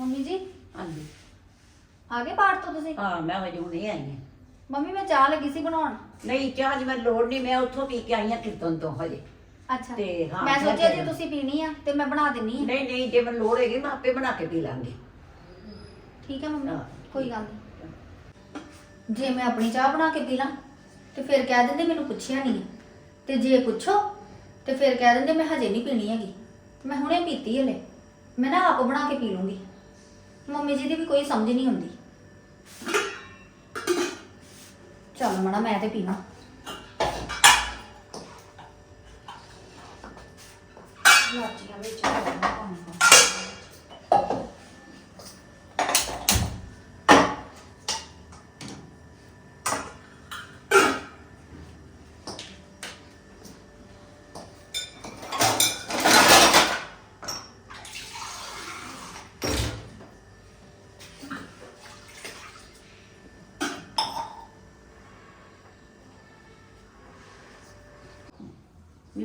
Mummy ਜੀ? ਹਾਂਜੀ। ਆ ਗਏ ਬਾਹਰ ਤੋਂ ਤੁਸੀਂ? ਹਾਂ ਮੈਂ ਵਜੇ ਹੁਣੇ ਆਈ ਹਾਂ। ਮੰਮੀ ਮੈਂ ਚਾਹ ਲੱਗੀ ਸੀ ਬਣਾਉਣ। ਨਹੀਂ ਚਾਹ ਦੀ ਮੈਂ ਲੋੜ ਨਹੀਂ ਮੈਂ ਉੱਥੋਂ ਪੀ ਕੇ ਆਈ ਹਾਂ ਕੀਰਤਨ ਤੋਂ ਹਜੇ। ਅੱਛਾ। ਤੇ ਹਾਂ, ਮੈਂ ਮੈਂ ਸੋਚਿਆ ਜੇ ਤੁਸੀਂ ਪੀਣੀ ਆ ਤੇ ਮੈਂ ਬਣਾ ਦਿੰਨੀ ਆ। ਨਹੀਂ ਨਹੀਂ ਜੇ ਮੈਨੂੰ ਲੋੜ ਹੈਗੀ ਮੈਂ ਆਪੇ ਬਣਾ ਕੇ ਪੀ ਲਾਂਗੀ। ਠੀਕ ਹੈ ਮੰਮੀ ਹਾਂ, ਕੋਈ ਗੱਲ ਨਹੀਂ ਜੇ ਮੈਂ ਆਪਣੀ ਚਾਹ ਬਣਾ ਕੇ ਪੀ ਲਾਂ ਤੇ ਫਿਰ ਕਹਿ ਦਿੰਦੇ ਮੈਨੂੰ ਪੁੱਛਿਆ ਨਹੀਂ ਤੇ ਜੇ ਪੁੱਛੋ ਤੇ ਫਿਰ ਕਹਿ ਦਿੰਦੇ ਮੈਂ ਹਜੇ ਨਹੀਂ ਪੀਣੀ ਹੈਗੀ। ਮੈਂ ਹੁਣੇ ਪੀਤੀ ਹਲੇ। ਮੈਂ ਨਾ ਆਪ ਬਣਾ ਕੇ ਪੀ ਲੂੰਗੀ। ਮੰਮੀ ਜੀ ਦੀ ਵੀ ਕੋਈ ਸਮਝ ਨਹੀਂ ਹੁੰਦੀ। ਚੱਲ ਮਣਾ ਮੈਂ ਤੇ ਪੀਣਾ ਲਾਚੀਆਂ ਵਿੱਚ ਪਾਉਣਾ ਪਾਣੀ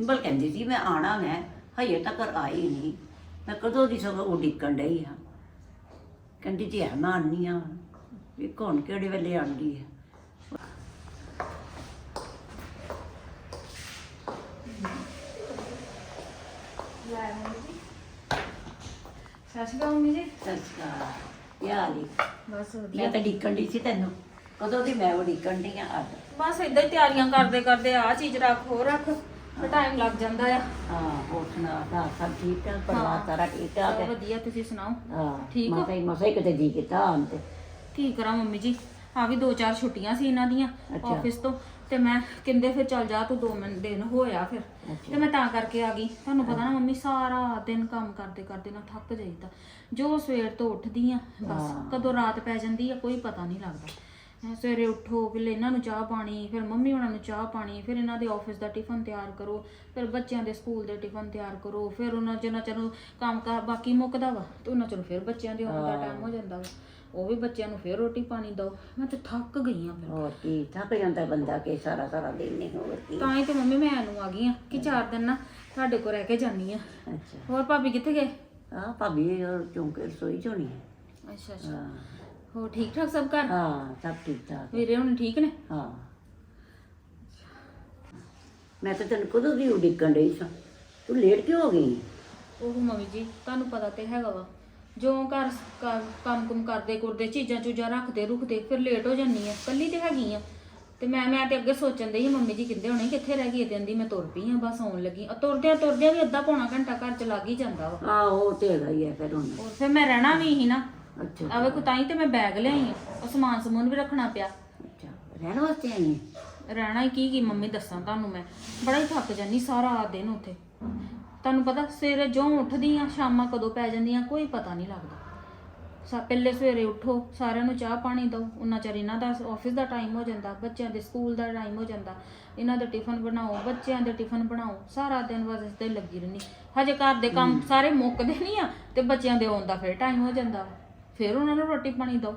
ਵਿੰਬਲ ਕਹਿੰਦੀ ਸੀ ਮੈਂ ਆਣਾ ਮੈਂ ਹਜੇ ਤੱਕ ਆਈ ਨਹੀਂ। ਮੈਂ ਕਦੋਂ ਦੀ ਸਗੋਂ ਉਡੀਕਣ ਡਈ ਹਾਂ ਕਹਿੰਦੀ ਜੀ ਹੈ ਮੈਂ ਆਨੀ ਆ। ਵੀ ਕੌਣ ਕਿਹੜੇ ਵੇਲੇ ਆਂਦੀ ਹੈ ਸਤਿ ਸ਼੍ਰੀ ਅਕਾਲ ਮੰਮੀ ਜੀ। ਬਸ ਮੈਂ ਤਾਂ ਡੀਕਣ ਦੀ ਸੀ ਤੈਨੂੰ। ਕਦੋਂ ਦੀ ਮੈਂ ਉਡੀਕਣ ਦੀ ਆ ਅੱਜ? ਬਸ ਇਦਾਂ ਹੀ ਤਿਆਰੀਆਂ ਕਰਦੇ ਕਰਦੇ ਆ ਚੀਜ਼ ਰੱਖ ਹੋ ਰੱਖ। ਤੇ ਟਾਈਮ ਲੱਗ ਜਾਂਦਾ ਆ ਹਾਂ ਉਠਣਾ ਦਾ ਸਭ ਠੀਕ ਠਾਕ ਪਰਿਵਾਰ ਹਾਂ। ਸਾਰਾ ਠੀਕ ਠਾਕ ਸਭ ਹੈ ਵਧੀਆ ਤੁਸੀਂ ਸੁਣਾਓ ਹਾਂ ਠੀਕ ਹੋ? ਮਸਾਂ ਹੀ ਮਸਾਂ ਹੀ ਕਿਤੇ ਜੀ ਕੀਤਾ ਆਉਣ ਤੇ ਕੀ ਕਰਾਂ ਮੰਮੀ ਜੀ ਆ ਵੀ ਦੋ ਚਾਰ ਛੁੱਟੀਆਂ ਸੀ ਇਹਨਾਂ ਦੀਆਂ ਅੱਛਾ। ਆਫਿਸ ਤੋਂ ਤੇ ਮੈਂ ਕਹਿੰਦੇ ਫਿਰ ਚੱਲ ਜਾ ਤੂੰ ਦੋ ਮਿੰਟ ਦਿਨ ਹੋਇਆ ਫਿਰ ਅੱਛਾ। ਤੇ ਮੈਂ ਤਾਂ ਕਰਕੇ ਆ ਗਈ ਤੁਹਾਨੂੰ ਪਤਾ ਨਾ ਮੰਮੀ ਸਾਰਾ ਦਿਨ ਕੰਮ ਕਰਦੇ ਕਰਦੇ ਨਾ ਥੱਕ ਜਾਈਦਾ ਜੋ ਸਵੇਰ ਤੋਂ ਉੱਠਦੀ ਆ ਬਸ ਹਾਂ। ਕਦੋਂ ਰਾਤ ਪੈ ਜਾਂਦੀ ਆ ਕੋਈ ਪਤਾ ਨਹੀਂ ਲੱਗਦਾ ਹੈਂ, ਸਵੇਰੇ ਉੱਠੋ ਪਹਿਲੇ ਇਹਨਾਂ ਨੂੰ ਚਾਹ ਪਾਣੀ ਫਿਰ ਮੰਮੀ ਉਹਨਾਂ ਨੂੰ ਚਾਹ ਪਾਣੀ ਫਿਰ ਇਹਨਾਂ ਦੇ ਆਫਿਸ ਦਾ ਟਿਫਨ ਤਿਆਰ ਕਰੋ ਫਿਰ ਬੱਚਿਆਂ ਦੇ ਸਕੂਲ ਦੇ ਟਿਫਨ ਤਿਆਰ ਕਰੋ ਫਿਰ ਉਹਨਾਂ ਜਿੰਨਾ ਚਿਰ ਨੂੰ ਕੰਮ ਕਾਰ ਬਾਕੀ ਮੁੱਕਦਾ ਵਾ ਤੇ ਉਹਨਾਂ ਚਿਰ ਫਿਰ ਬੱਚਿਆਂ ਦੇ ਆਉਣ ਦਾ ਟਾਈਮ ਹੋ ਜਾਂਦਾ ਵਾ। ਉਹ ਵੀ ਬੱਚਿਆਂ ਨੂੰ ਫਿਰ ਰੋਟੀ ਪਾਣੀ ਦਿਓ। ਮੈਂ ਤੇ ਥੱਕ ਗਈ ਆ ਫਿਰ। ਹੋਰ ਕੀ ਥੱਕ ਜਾਂਦਾ ਬੰਦਾ ਕਿ ਸਾਰਾ ਸਾਰਾ ਦਿਨ ਨਹੀਂ ਹੋਰ ਕੀ। ਤਾਂ ਹੀ ਤੇ ਮੰਮੀ ਮੈਂ ਨੂੰ ਆ ਗਈ ਆ ਕਿ ਚਾਰ ਦਿਨ ਨਾ ਤੁਹਾਡੇ ਕੋਲ ਰਹਿ ਕੇ ਜਾਨੀ ਆ। ਅੱਛਾ। ਹੋਰ ਭਾਬੀ ਕਿੱਥੇ ਗਏ? ਆ ਭਾਬੀ ਚੌਂਕੇ ਰਸੋਈ ਚ ਹੋਣੀ ਹੈ। ਅੱਛਾ ਅੱਛਾ। ਹਾਂ। ਹੋਰ ਠੀਕ ਠਾਕ ਸਭ ਘਰ? ਹਾਂ ਸਭ ਠੀਕ ਠਾਕ। ਵੀਰੇ ਹੁਣ ਠੀਕ ਨੇ? ਹਾਂ। ਮੈਂ ਤਾਂ ਤੈਨੂੰ ਕਦੋਂ ਦੀ ਉਡੀਕਣ ਡਈ ਸਾਂ? ਤੂੰ ਲੇਟ ਕਿਉਂ ਹੋ ਗਈ? ਉਹ ਮੰਮੀ ਜੀ ਤੁਹਾਨੂੰ ਪਤਾ ਤੇ ਹੈਗਾ ਵਾ। ਜੋ ਘਰ ਕ- ਕੰਮ ਕੁਮ ਕਰਦੇ ਕਰਦੇ ਚੀਜ਼ਾਂ ਚੂਜ਼ਾਂ ਰੱਖਦੇ ਰੁਕਦੇ ਫਿਰ ਲੇਟ ਹੋ ਜਾਂਦੀ ਆ। ਕੱਲੀ ਤੇ ਹੈਗੀ ਆ। ਤੇ ਮੈਂ ਮੈਂ ਤੇ ਅੱਗੇ ਸੋਚਣ ਡਈ ਸੀ ਮੰਮੀ ਜੀ ਕਿੰਦੇ ਹੋਣੇ ਕਿੱਥੇ ਰਹਿ ਗਈ ਤੇ ਕਹਿੰਦੀ ਮੈਂ ਤੁਰ ਪਈ ਆ ਬਸ ਆਉਣ ਲੱਗੀ। ਆ ਤੁਰਦਿਆਂ ਤੁਰਦਿਆਂ ਵੀ ਅੱਧਾ ਪੌਣਾ ਘੰਟਾ ਘਰ ਚ ਲੱਗ ਹੀ ਜਾਂਦਾ ਵਾ। ਆਹੋ ਉਹ ਤੇ ਹੈਗਾ ਹੀ ਹੈ ਫਿਰ ਹੁਣ। ਹੋਰ ਫਿਰ ਮੈਂ ਰਹਿਣਾ ਵੀ ਸੀ ਨਾ। ਅੱਛਾ। ਆਵੇ ਕੋ ਤਾਂ ਹੀ ਤੇ ਮੈਂ ਬੈਗ ਲਿਆਈ ਆ। ਉਹ ਸਮਾਨ ਸਮੂਨ ਵੀ ਰੱਖਣਾ ਪਿਆ। ਅੱਛਾ ਰਹਿਣ ਵਾਸਤੇ ਆਈ ਹੈ ਰਹਿਣਾ ਹੀ ਕੀ ਕੀ ਮੰਮੀ ਦੱਸਾਂ ਤੁਹਾਨੂੰ ਮੈਂ। ਬੜਾ ਹੀ ਥੱਕ ਜਾਂਦੀ ਸਾਰਾ ਦਿਨ ਉੱਥੇ। ਤੁਹਾਨੂੰ ਪਤਾ ਸਵੇਰੇ ਜੋ ਉੱਠਦੀ ਆ ਸ਼ਾਮਾਂ ਕਦੋਂ ਪੈ ਜਾਂਦੀਆਂ ਕੋਈ ਪਤਾ ਨਹੀਂ ਲੱਗਦਾ। ਸਾ ਪਹਿਲੇ ਸਵੇਰੇ ਉੱਠੋ ਸਾਰਿਆਂ ਨੂੰ ਚਾਹ ਪਾਣੀ ਦਿਓ। ਉਹਨਾਂ ਚਿਰ ਇਹਨਾਂ ਦਾ ਆਫਿਸ ਦਾ ਟਾਈਮ ਹੋ ਜਾਂਦਾ ਬੱਚਿਆਂ ਦੇ ਸਕੂਲ ਦਾ ਟਾਈਮ ਹੋ ਜਾਂਦਾ। ਇਹਨਾਂ ਦੇ ਟਿਫਨ ਬਣਾਓ ਬੱਚਿਆਂ ਦੇ ਟਿਫਨ ਬਣਾਓ। ਸਾਰਾ ਦਿਨ ਬਸ ਇਸ ਤੇ ਲੱਗੀ ਰਹਿੰਦੀ। ਹਜੇ ਘਰ ਦੇ ਕੰਮ ਸਾਰੇ ਮੁੱਕਦੇ ਨਹੀਂ ਆ ਤੇ ਬੱਚਿਆਂ ਦੇ ਆਉਣ ਦਾ ਫਿਰ ਟਾਈਮ ਹੋ ਜਾਂਦਾ। ਫਿਰ ਉਹਨਾਂ ਨੂੰ ਰੋਟੀ ਪਾਣੀ ਦਿਓ।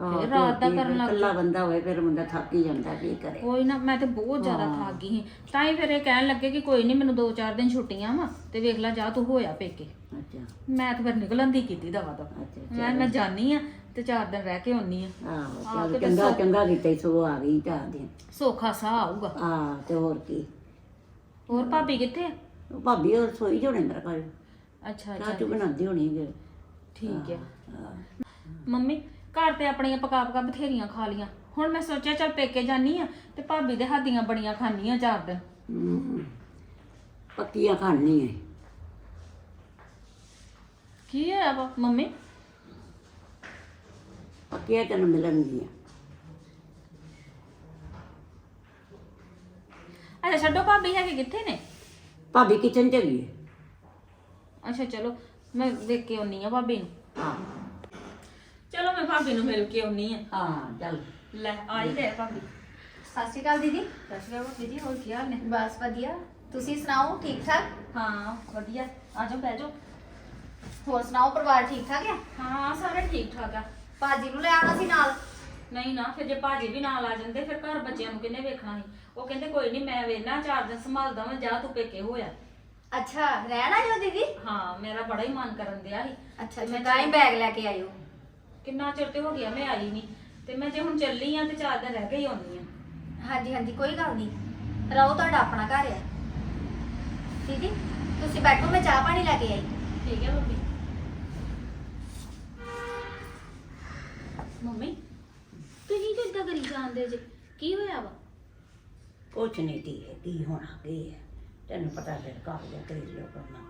ਆਹੋ, ਫਿਰ ਰਾਤ ਦਾ ਕਰਨ ਲੱਗ ਇਕੱਲਾ ਬੰਦਾ ਹੋਏ ਫਿਰ ਬੰਦਾ ਥੱਕ ਹੀ ਜਾਂਦਾ ਕੀ ਕਰੇ? ਕੋਈ ਨਾ ਮੈਂ ਤੇ ਬਹੁਤ ਜ਼ਿਆਦਾ ਥੱਕ ਗਈ ਸੀ। ਤਾਂ ਹੀ ਫਿਰ ਇਹ ਕਹਿਣ ਲੱਗੇ ਕਿ ਕੋਈ ਨਹੀਂ ਮੈਨੂੰ 2-4 ਦਿਨ ਛੁੱਟੀਆਂ ਵਾ ਤੇ ਵੇਖ ਲੈ ਜਾ ਤੂੰ ਹੋਇਆ ਪੇਕੇ। ਅੱਛਾ। ਮੈਂ ਤਾਂ ਫਿਰ ਨਿਕਲਣ ਦੀ ਕੀਤੀ ਦਵਾ ਦਾ ਅੱਛਾ ਮੈਂ ਮੈਂ ਜਾਨੀ ਆ ਤੇ 4 ਦਿਨ ਰਹਿ ਕੇ ਆਉਣੀ ਆ। ਆਹੋ ਹਾਂ, ਚੱਲ ਤੇ ਚੰਗਾ ਸੋ- ਚੰਗਾ ਕੀਤਾ ਸੋ ਆ ਗਈ ਤਾਂ ਦੇ ਸੋਖਾ ਸਾਹ ਆਊਗਾ। ਆ ਤੇ ਹੋਰ ਕੀ? ਹੋਰ ਭਾਬੀ ਕਿੱਥੇ ਆ? ਉਹ ਭਾਬੀ ਉਹ ਰਸੋਈ ਜੋਣੇ ਮੇਰਾ ਘਰ। ਅੱਛਾ ਚਾਹ ਅੱਛਾ। ਚੂ ਬਣਾਉਂਦੀ ਹੋਣੀ ਹੈ ਠੀਕ ਆ। ਹਾਂ। ਮੰਮੀ ਘਰ ਤੇ ਆਪਣੀਆਂ ਪਕਾ ਪਕਾ ਬਥੇਰੀਆਂ ਖਾ ਲੀਆਂ। ਹੁਣ ਮੈਂ ਸੋਚਿਆ ਚੱਲ ਪੇਕੇ ਜਾਨੀ ਆ ਤੇ ਭਾਬੀ ਦੇ ਹੱਥ ਦੀਆਂ ਬੜੀਆਂ ਖਾਣੀਆਂ ਚਾਰ ਦਿਨ। ਹਮ, ਪੱਕੀਆਂ ਖਾਣੀ ਹੈ ਕੀ ਹੋਇਆ ਵਾ ਮੰਮੀ? ਪੱਕੀਆਂ ਤੈਨੂੰ ਮਿਲਣਗੀਆਂ। ਅੱਛਾ ਛੱਡੋ ਭਾਬੀ ਹੈਗੇ ਕਿੱਥੇ ਨੇ? ਭਾਬੀ ਕਿਚਨ ਚ ਗਈ ਅੱਛਾ ਚਲੋ ਮੈਂ ਵੇਖ ਕੇ ਆਉਣੀ ਆ ਭਾਬੀ ਨੂੰ। ਭਾਬੀ ਨੂੰ ਮਿਲ ਕੇ ਆਉਣੀ ਆ। ਹਾਂ ਚੱਲ। ਲੈ ਆਈ ਲੈ ਭਾਬੀ। ਸਤਿ ਸ਼੍ਰੀ ਅਕਾਲ ਦੀਦੀ। ਸਤਿ ਸ਼੍ਰੀ ਅਕਾਲ ਭਾਬੀ ਜੀ ਹੋਰ ਕੀ ਹਾਲ ਨੇ? ਬਸ ਵਧੀਆ। ਤੁਸੀਂ ਸੁਣਾਓ ਠੀਕ ਠਾਕ? ਹਾਂ ਵਧੀਆ। ਆ ਜਾਓ ਬਹਿ ਜਾਓ। ਹੋਰ ਸੁਣਾਓ ਪਰਿਵਾਰ ਠੀਕ ਠਾਕ ਹੈ? ਹਾਂ ਸਾਰੇ ਠੀਕ ਠਾਕ ਆ। ਭਾਜੀ ਨੂੰ ਲੈ ਆਉਣਾ ਸੀ ਨਾਲ? ਨਹੀਂ ਨਾ ਫਿਰ ਜੇ ਭਾਜੀ ਵੀ ਨਾਲ ਆ ਜਾਂਦੇ ਫਿਰ ਘਰ ਬੱਚਿਆਂ ਨੂੰ ਕਿੰਨੇ ਵੇਖਣਾ ਸੀ? ਉਹ ਕਹਿੰਦੇ ਕੋਈ ਨਹੀਂ ਮੈਂ ਵੇਖਣਾ ਚਾਰ ਦਿਨ ਸੰਭਾਲਦਾ ਮੈਂ ਜਾ ਤੂੰ ਪੇਕੇ ਹੋਇਆ ਅੱਛਾ ਰਹਿਣਾ ਜੋ ਦੀਦੀ? ਹਾਂ ਮੇਰਾ ਬੜਾ ਹੀ ਮਨ ਕਰਨ ਦਿਆ ਸੀ। ਅੱਛਾ ਅੱਛਾ ਤਾਂ ਹੀ ਬੈਗ ਲੈ ਕੇ ਆਇਓ ਕਿੰਨਾ ਚਿਰ ਤੇ ਹੋ ਗਿਆ ਮੈਂ ਆਈ ਨਹੀਂ ਤੇ ਮੈਂ ਜੇ ਹੁਣ ਚੱਲੀ ਆ ਤੇ ਚਾਰ ਦਿਨ ਰਹਿ ਕੇ ਹੀ ਆਉਣੀ ਆ। ਹਾਂਜੀ ਹਾਂਜੀ ਕੋਈ ਗੱਲ ਨਹੀਂ ਰਹੋ ਤੁਹਾਡਾ ਆਪਣਾ ਘਰ ਆ। ਦੀਦੀ ਤੁਸੀਂ ਬੈਠੋ ਮੈਂ ਚਾਹ ਪਾਣੀ ਲੈ ਕੇ ਆਈ। ਠੀਕ ਹੈ ਮੰਮੀ। ਮੰਮੀ ਤੁਸੀਂ ਕਿਉਂ ਏਦਾਂ ਕਰੀ ਜਾਂਦੇ ਜੇ? ਕੀ ਹੋਇਆ ਵਾ? ਕੁਛ ਨਹੀਂ ਧੀਏ ਕੀ ਹੋਣਾ ਕੀ ਹੈ ਤੈਨੂੰ ਪਤਾ ਫਿਰ ਘਰ ਦੇ ਘਰੇਲੂ ਕਰਨਾ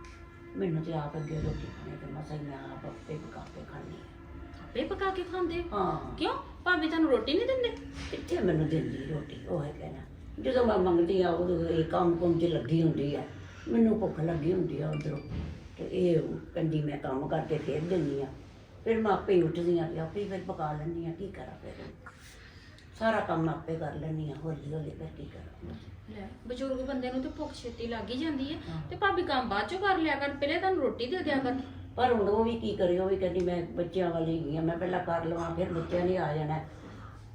ਮੈਨੂੰ ਤੇ ਆਪ ਅੱਗੇ ਰੋਟੀ ਖਾਣੇ ਤੇ ਮਸਾ ਹੀ ਮੈਂ ਆਪ ਆਪੇ ਪਕਾ ਕੇ ਖਾਣੀ ਆਪੇ ਪਕਾ ਕੇ ਖਾਂਦੇ ਹੋ? ਹਾਂ। ਕਿਉਂ? ਭਾਬੀ ਤੁਹਾਨੂੰ ਰੋਟੀ ਨਹੀਂ ਦਿੰਦੇ? ਕਿੱਥੇ ਮੈਨੂੰ ਦਿੰਦੀ ਰੋਟੀ ਉਹ ਹੈ ਕਹਿਣਾ। ਜਦੋਂ ਮੈਂ ਮੰਗਦੀ ਆ ਉਦੋਂ ਇਹ ਕੰਮ ਕੁੰਮ 'ਚ ਲੱਗੀ ਹੁੰਦੀ ਆ। ਮੈਨੂੰ ਭੁੱਖ ਲੱਗੀ ਹੁੰਦੀ ਆ ਉਧਰੋਂ। ਤੇ ਇਹ ਕਹਿੰਦੀ ਮੈਂ ਕੰਮ ਕਰਕੇ ਫੇਰ ਦਿੰਦੀ ਆ। ਫਿਰ ਮੈਂ ਆਪੇ ਹੀ ਉੱਠਦੀ ਆ ਤੇ ਆਪੇ ਹੀ ਫਿਰ ਪਕਾ ਲੈਂਦੀ ਆ ਕੀ ਕਰਾਂ ਫਿਰ? ਸਾਰਾ ਕੰਮ ਮੈਂ ਆਪੇ ਕਰ ਲੈਂਦੀ ਆ ਹੌਲੀ ਹੌਲੀ ਫਿਰ ਕੀ ਕਰਾਂ? ਲੈ ਬਜ਼ੁਰਗ ਬੰਦੇ ਨੂੰ ਤੇ ਭੁੱਖ ਛੇਤੀ ਲੱਗ ਹੀ ਜਾਂਦੀ ਹੈ ਹਾਂ। ਤੇ ਭਾਬੀ ਕੰਮ ਬਾਅਦ ਚੋਂ ਕਰ ਲਿਆ ਕਰ ਪਹਿਲੇ ਤੁਹਾਨੂੰ ਰੋਟੀ ਦੇ ਦਿਆ ਕਰ। ਪਰ ਹੁਣ ਉਹ ਵੀ ਕੀ ਕਰੇ ਉਹ ਵੀ ਕਹਿੰਦੀ ਮੈਂ ਬੱਚਿਆਂ ਵਾਲੀ ਗਈ ਆ ਮੈਂ ਪਹਿਲਾਂ ਕਰ ਲਵਾਂ ਫਿਰ ਬੱਚਿਆਂ ਨੇ ਆ ਜਾਣਾ।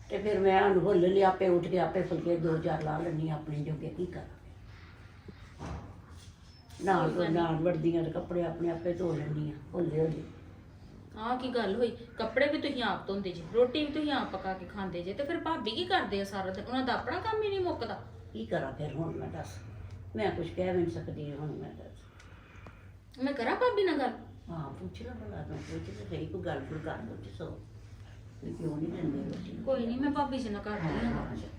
ਤੇ ਫਿਰ ਮੈਂ ਹੁਣ ਹੁੱਲ ਲਈ ਆਪੇ ਉੱਠ ਕੇ ਆਪੇ ਫੁਲਕੇ ਦੋ ਚਾਰ ਲਾ ਲੈਣੀ ਆਪਣੇ ਜੋਗੇ ਕੀ ਕਰਾਂ। ਨਾਲ ਨਾਲ ਵਰਦੀਆਂ ਦੇ ਕੱਪੜੇ ਆਪਣੇ ਆਪੇ ਧੋ ਲੈਣੀ ਆ ਹੌਲੀ ਹੌਲੀ। ਆਹ ਕੀ ਗੱਲ ਹੋਈ? ਕੱਪੜੇ ਵੀ ਤੁਸੀਂ ਆਪ ਧੋਂਦੇ ਜੇ ਰੋਟੀ ਵੀ ਤੁਸੀਂ ਆਪ ਪਕਾ ਕੇ ਖਾਂਦੇ ਜੇ ਤੇ ਫਿਰ ਭਾਬੀ ਕੀ ਕਰਦੇ ਆ ਸਾਰਾ ਦਿਨ? ਉਹਨਾਂ ਦਾ ਆਪਣਾ ਕੰਮ ਹੀ ਨਹੀਂ ਮੁੱਕਦਾ। ਕੀ ਕਰਾਂ ਫਿਰ ਹੁਣ ਮੈਂ ਦੱਸ? ਮੈਂ ਕੁਝ ਕਹਿ ਵੀ ਨਹੀਂ ਸਕਦੀ ਹੁਣ ਮੈਂ ਦੱਸ। ਮੈਂ ਕਰਾਂ ਭਾਬੀ ਨਾਲ ਗੱਲ? ਹਾਂ ਪੁੱਛ ਲੈ ਭਲਾ ਤੂੰ ਪੁੱਛ ਤੇ ਸਹੀ ਕੋਈ ਗੱਲ ਕੋਈ ਕਰ ਦੋ ਸੋ। ਕਿਉਂ ਨਹੀਂ ਦਿੰਦੇ ਰੋਟੀ? ਕੋਈ ਨਹੀਂ ਮੈਂ ਭਾਬੀ ਜੀ ਨਾਲ ਕਰਦੀ ਹਾਂ। ਗੱਲ।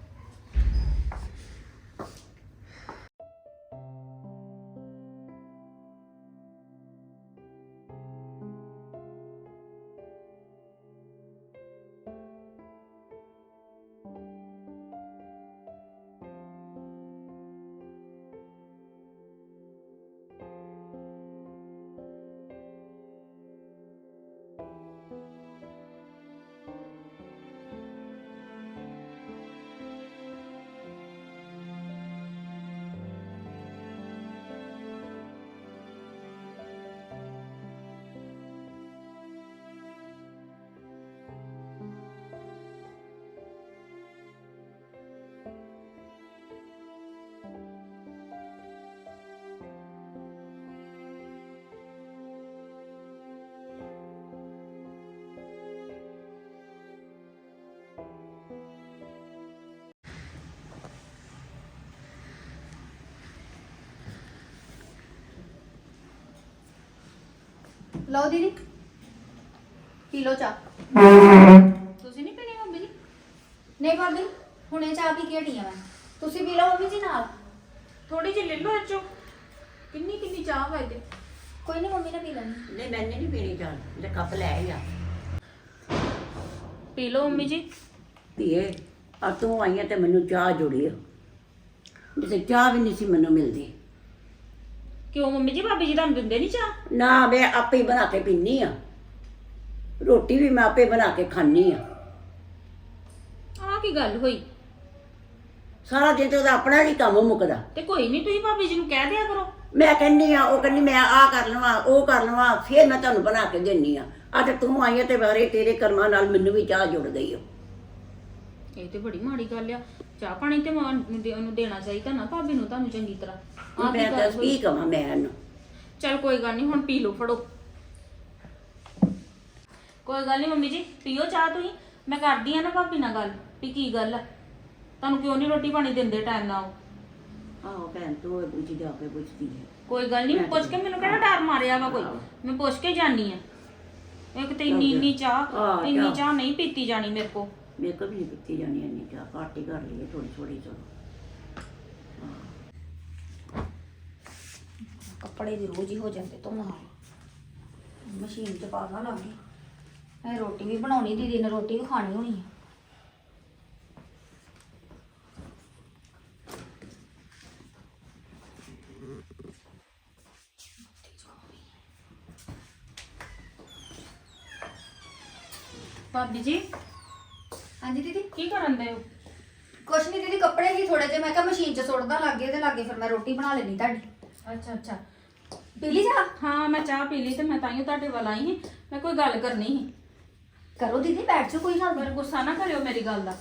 ਲਓ ਦੀਦੀ। ਪੀ ਲਓ ਚਾਹ। ਤੁਸੀਂ ਨਹੀਂ ਪੀਣੀ ਮੰਮੀ ਜੀ? ਨਹੀਂ ਭਾਬੀ ਹੁਣੇ ਚਾਹ ਪੀ ਕੇ ਹਟੀ ਆ ਮੈਂ। ਤੁਸੀਂ ਪੀ ਲਓ ਮੰਮੀ ਜੀ ਨਾਲ। ਥੋੜੀ ਜਿਹੀ ਲੈ ਲਓ ਚੋ। ਕਿੰਨੀ ਕਿੰਨੀ ਚਾਹ ਵਾ ਇਹਦੇ? ਕੋਈ ਨਹੀਂ ਮੰਮੀ ਨੇ ਪੀ ਲੈਣੀ। ਨਹੀਂ ਮੈਨੇ ਨਹੀਂ ਪੀਣੀ ਚਾਹ। ਲੈ ਕੱਪ ਲੈ ਆ। ਪੀ ਲਓ ਮੰਮੀ ਜੀ। ਧੀਏ ਆ ਤੂੰ ਆਈ ਆਂ ਤੇ ਮੈਨੂੰ ਚਾਹ ਜੁੜੀ ਆ। ਜਿਸੇ ਚਾਹ ਵੀ ਨਹੀਂ ਸੀ ਮੈਨੂੰ ਮਿਲਦੀ। ਕਿਉਂ ਮੰਮੀ ਜੀ ਭਾਬੀ ਜੀ ਤੁਹਾਨੂੰ ਦਿੰਦੇ ਨਹੀਂ ਚਾਹ? ਨਾ ਮੈਂ ਆਪੇ ਹੀ ਬਣਾ ਕੇ ਪੀਨੀ ਆ। ਰੋਟੀ ਵੀ ਮੈਂ ਆਪੇ ਬਣਾ ਕੇ ਖਾਣੀ ਆ। ਆਹ ਕੀ ਗੱਲ ਹੋਈ? ਸਾਰਾ ਦਿਨ ਤੇ ਉਹਦਾ ਆਪਣਾ ਹੀ ਕੰਮ ਮੁੱਕਦਾ। ਤੇ ਕੋਈ ਨਹੀਂ ਤੁਸੀਂ ਭਾਬੀ ਜੀ ਨੂੰ ਕਹਿ ਦਿਆ ਕਰੋ। ਮੈਂ ਕਹਿੰਨੀ ਆ ਉਹ ਕਹਿੰਦੀ ਮੈਂ ਆ ਕਰ ਲਵਾਂ ਉਹ ਕਰ ਲਵਾਂ ਫਿਰ ਮੈਂ ਤੁਹਾਨੂੰ ਬਣਾ ਕੇ ਦੇਣੀ ਆ। ਅੱਜ ਤੂੰ ਆਈ ਆਂ ਤੇ ਬਾਰੇ ਤੇਰੇ ਕਰਮਾਂ ਨਾਲ ਮੈਨੂੰ ਵੀ ਚਾਹ ਜੁੜ ਗਈ ਓ ਇਹ ਤੇ ਬੜੀ ਮਾੜੀ ਗੱਲ ਆ। ਚਾਹ ਪਾਣੀ ਤੇ ਮਾਂ ਨੂੰ ਦੇ- ਉਹਨੂੰ ਦੇਣਾ ਚਾਹੀਦਾ ਨਾ ਭਾਬੀ ਨੂੰ ਤੁਹਾਨੂੰ ਚੰਗੀ ਤਰ੍ਹਾਂ। ਆਹ ਕੀ ਮੈਂ ਗੱਲ ਦੱਸ ਹੋਈ? ਕੀ ਕਵਾਂ ਮੈਂ ਇਹਨੂੰ। ਚਲ ਕੋਈ ਗੱਲ ਨਹੀਂ ਹੁਣ ਪੀ ਲਓ ਫੜੋ। ਕੋਈ ਗੱਲ ਨਹੀਂ ਮੰਮੀ ਜੀ ਪੀਓ ਚਾਹ ਤੁਸੀਂ। ਮੈਂ ਕਰਦੀ ਆ ਨਾ ਭਾਬੀ ਨਾਲ ਗੱਲ ਵੀ ਕੀ ਗੱਲ ਆ। ਤੁਹਾਨੂੰ ਕਿਉਂ ਨਹੀਂ ਰੋਟੀ ਪਾਣੀ ਦਿੰਦੇ ਟਾਈਮ ਨਾਲ? ਆਹੋ ਭੈਣ ਤੂੰ ਪੁੱਛੀ ਜਾ ਕੇ ਪੁੱਛਦੀ ਹੈ। ਕੋਈ ਗੱਲ ਨਹੀਂ ਪੁੱਛ ਕੇ ਮੈਨੂੰ ਕਿਹੜਾ ਡਰ ਮਾਰਿਆ ਵਾ ਕੋਈ? ਮੈਂ ਪੁੱਛ ਕੇ ਜਾਨੀ ਆ। ਇੱਕ ਤੇ ਇੰਨੀ ਇੰਨੀ ਚਾਹ ਇੰਨੀ ਚਾਹ। ਨਹੀਂ ਪੀਤੀ ਜਾਣੀ ਮੇਰੇ ਕੋ ਮੇਰੇ ਕੋਲ ਵੀ ਨਹੀਂ ਪੀਤੀ ਜਾਣੀ ਇੰਨੀ ਚਾਹ। ਘੱਟ ਹੀ ਕਰ ਲਈਏ ਥੋੜੀ ਥੋੜੀ ਚਲੋ। ਕੱਪੜੇ ਦੀ ਰੋਜ਼ ਹੀ ਹੋ ਜਾਂਦੇ ਧੋਣ ਵਾਲੇ। ਮਸ਼ੀਨ 'ਚ ਪਾ ਦਾਂ ਲੱਗੀ ਮੈਂ ਰੋਟੀ ਵੀ ਬਣਾਉਣੀ ਦੀਦੀ ਨੇ ਰੋਟੀ ਵੀ ਖਾਣੀ ਹੋਣੀ ਹੈ ਭਾਬੀ ਜੀ? ਹਾਂਜੀ ਦੀਦੀ? ਕੀ ਕਰਨ ਦੇ ਹੋ? ਕੁਛ ਨਹੀਂ ਦੀਦੀ ਕੱਪੜੇ ਹੀ ਥੋੜੇ ਜਿਹੇ। ਮੈਂ ਕਿਹਾ ਮਸ਼ੀਨ 'ਚ ਸੁੱਟਦਾ ਲੱਗੇ ਤੇ ਲੱਗੇ ਫਿਰ ਮੈਂ ਰੋਟੀ ਬਣਾ ਲੈਣੀ ਤੁਹਾਡੀ। ਅੱਛਾ ਅੱਛਾ। ਪੀ ਲਈ ਜਾ ਹਾਂ ਮੈਂ ਚਾਹ ਪੀ ਲਈ ਤੇ ਮੈਂ ਤਾਈਓ ਤੁਹਾਡੇ ਵੱਲ ਆਈ ਸੀ ਮੈਂ ਕੋਈ ਗੱਲ ਕਰਨੀ ਸੀ। ਕਰੋ ਦੀਦੀ ਬੈਠ ਜਾਓ ਕੋਈ ਗੱਲ। ਪਰ ਗੁੱਸਾ ਨਾ ਕਰਿਓ ਮੇਰੀ ਗੱਲ ਦਾ।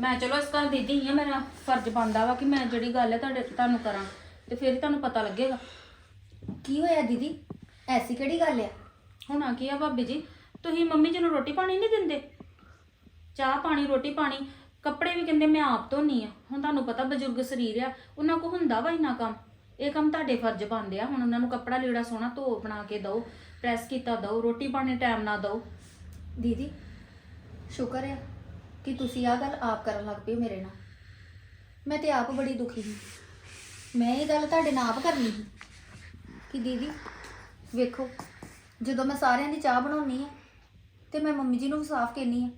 ਮੈਂ ਚਲੋ ਇਸ ਘਰ ਦੀ ਧੀ ਆ ਮੇਰਾ ਫਰਜ਼ ਬਣਦਾ ਵਾ ਕਿ ਮੈਂ ਜਿਹੜੀ ਗੱਲ ਹੈ ਤੁਹਾਡੇ ਤੁਹਾਨੂੰ ਕਰਾਂ ਤੇ ਫਿਰ ਹੀ ਤੁਹਾਨੂੰ ਪਤਾ ਲੱਗੇਗਾ। ਕੀ ਹੋਇਆ ਦੀਦੀ? ਐਸੀ ਕਿਹੜੀ ਗੱਲ ਆ? ਹੁਣ ਕੀ ਆ ਭਾਬੀ ਜੀ? ਤੁਸੀਂ ਮੰਮੀ ਜੀ ਨੂੰ ਰੋਟੀ ਪਾਣੀ ਨਹੀਂ ਦਿੰਦੇ? ਚਾਹ ਪਾਣੀ ਰੋਟੀ ਪਾਣੀ ਕੱਪੜੇ ਵੀ ਕਹਿੰਦੇ ਮੈਂ ਆਪ ਧੋਨੀ ਆ। ਹੁਣ ਤੁਹਾਨੂੰ ਪਤਾ ਬਜ਼ੁਰਗ ਸਰੀਰ ਆ ਉਹਨਾਂ ਕੋ ਹੁੰਦਾ ਵਾ ਇੰਨਾ ਕੰਮ। ਇਹ ਕੰਮ ਤੁਹਾਡੇ ਫਰਜ਼ ਬਣਦੇ ਆ। ਹੁਣ ਉਹਨਾਂ ਨੂੰ ਕੱਪੜਾ ਲੀੜਾ ਸੋਹਣਾ ਧੋ ਬਣਾ ਕੇ ਦਿਓ ਪ੍ਰੈਸ ਕੀਤਾ ਦਿਓ ਰੋਟੀ ਪਾਣੀ ਟਾਈਮ ਨਾਲ ਦਿਓ। ਦੀਦੀ ਸ਼ੁਕਰ ਆ ਕਿ ਤੁਸੀਂ ਆ ਗੱਲ ਆਪ ਕਰਨ ਲੱਗ ਪਏ ਮੇਰੇ ਨਾਲ। ਮੈਂ ਤੇ ਆਪ ਬੜੀ ਦੁਖੀ ਹਾਂ ਮੈਂ ਇਹ ਗੱਲ ਤੁਹਾਡੇ ਨਾਲ ਆਪ ਕਰਨੀ ਸੀ ਕਿ ਦੀਦੀ ਵੇਖੋ ਜਦੋਂ ਮੈਂ ਸਾਰਿਆਂ ਦੀ ਚਾਹ ਬਣਾਉਣੀ ਆ ਤੇ ਮੈਂ ਮੰਮੀ ਜੀ ਨੂੰ ਵੀ ਸਾਫ਼ ਕਹਿੰਨੀ ਆ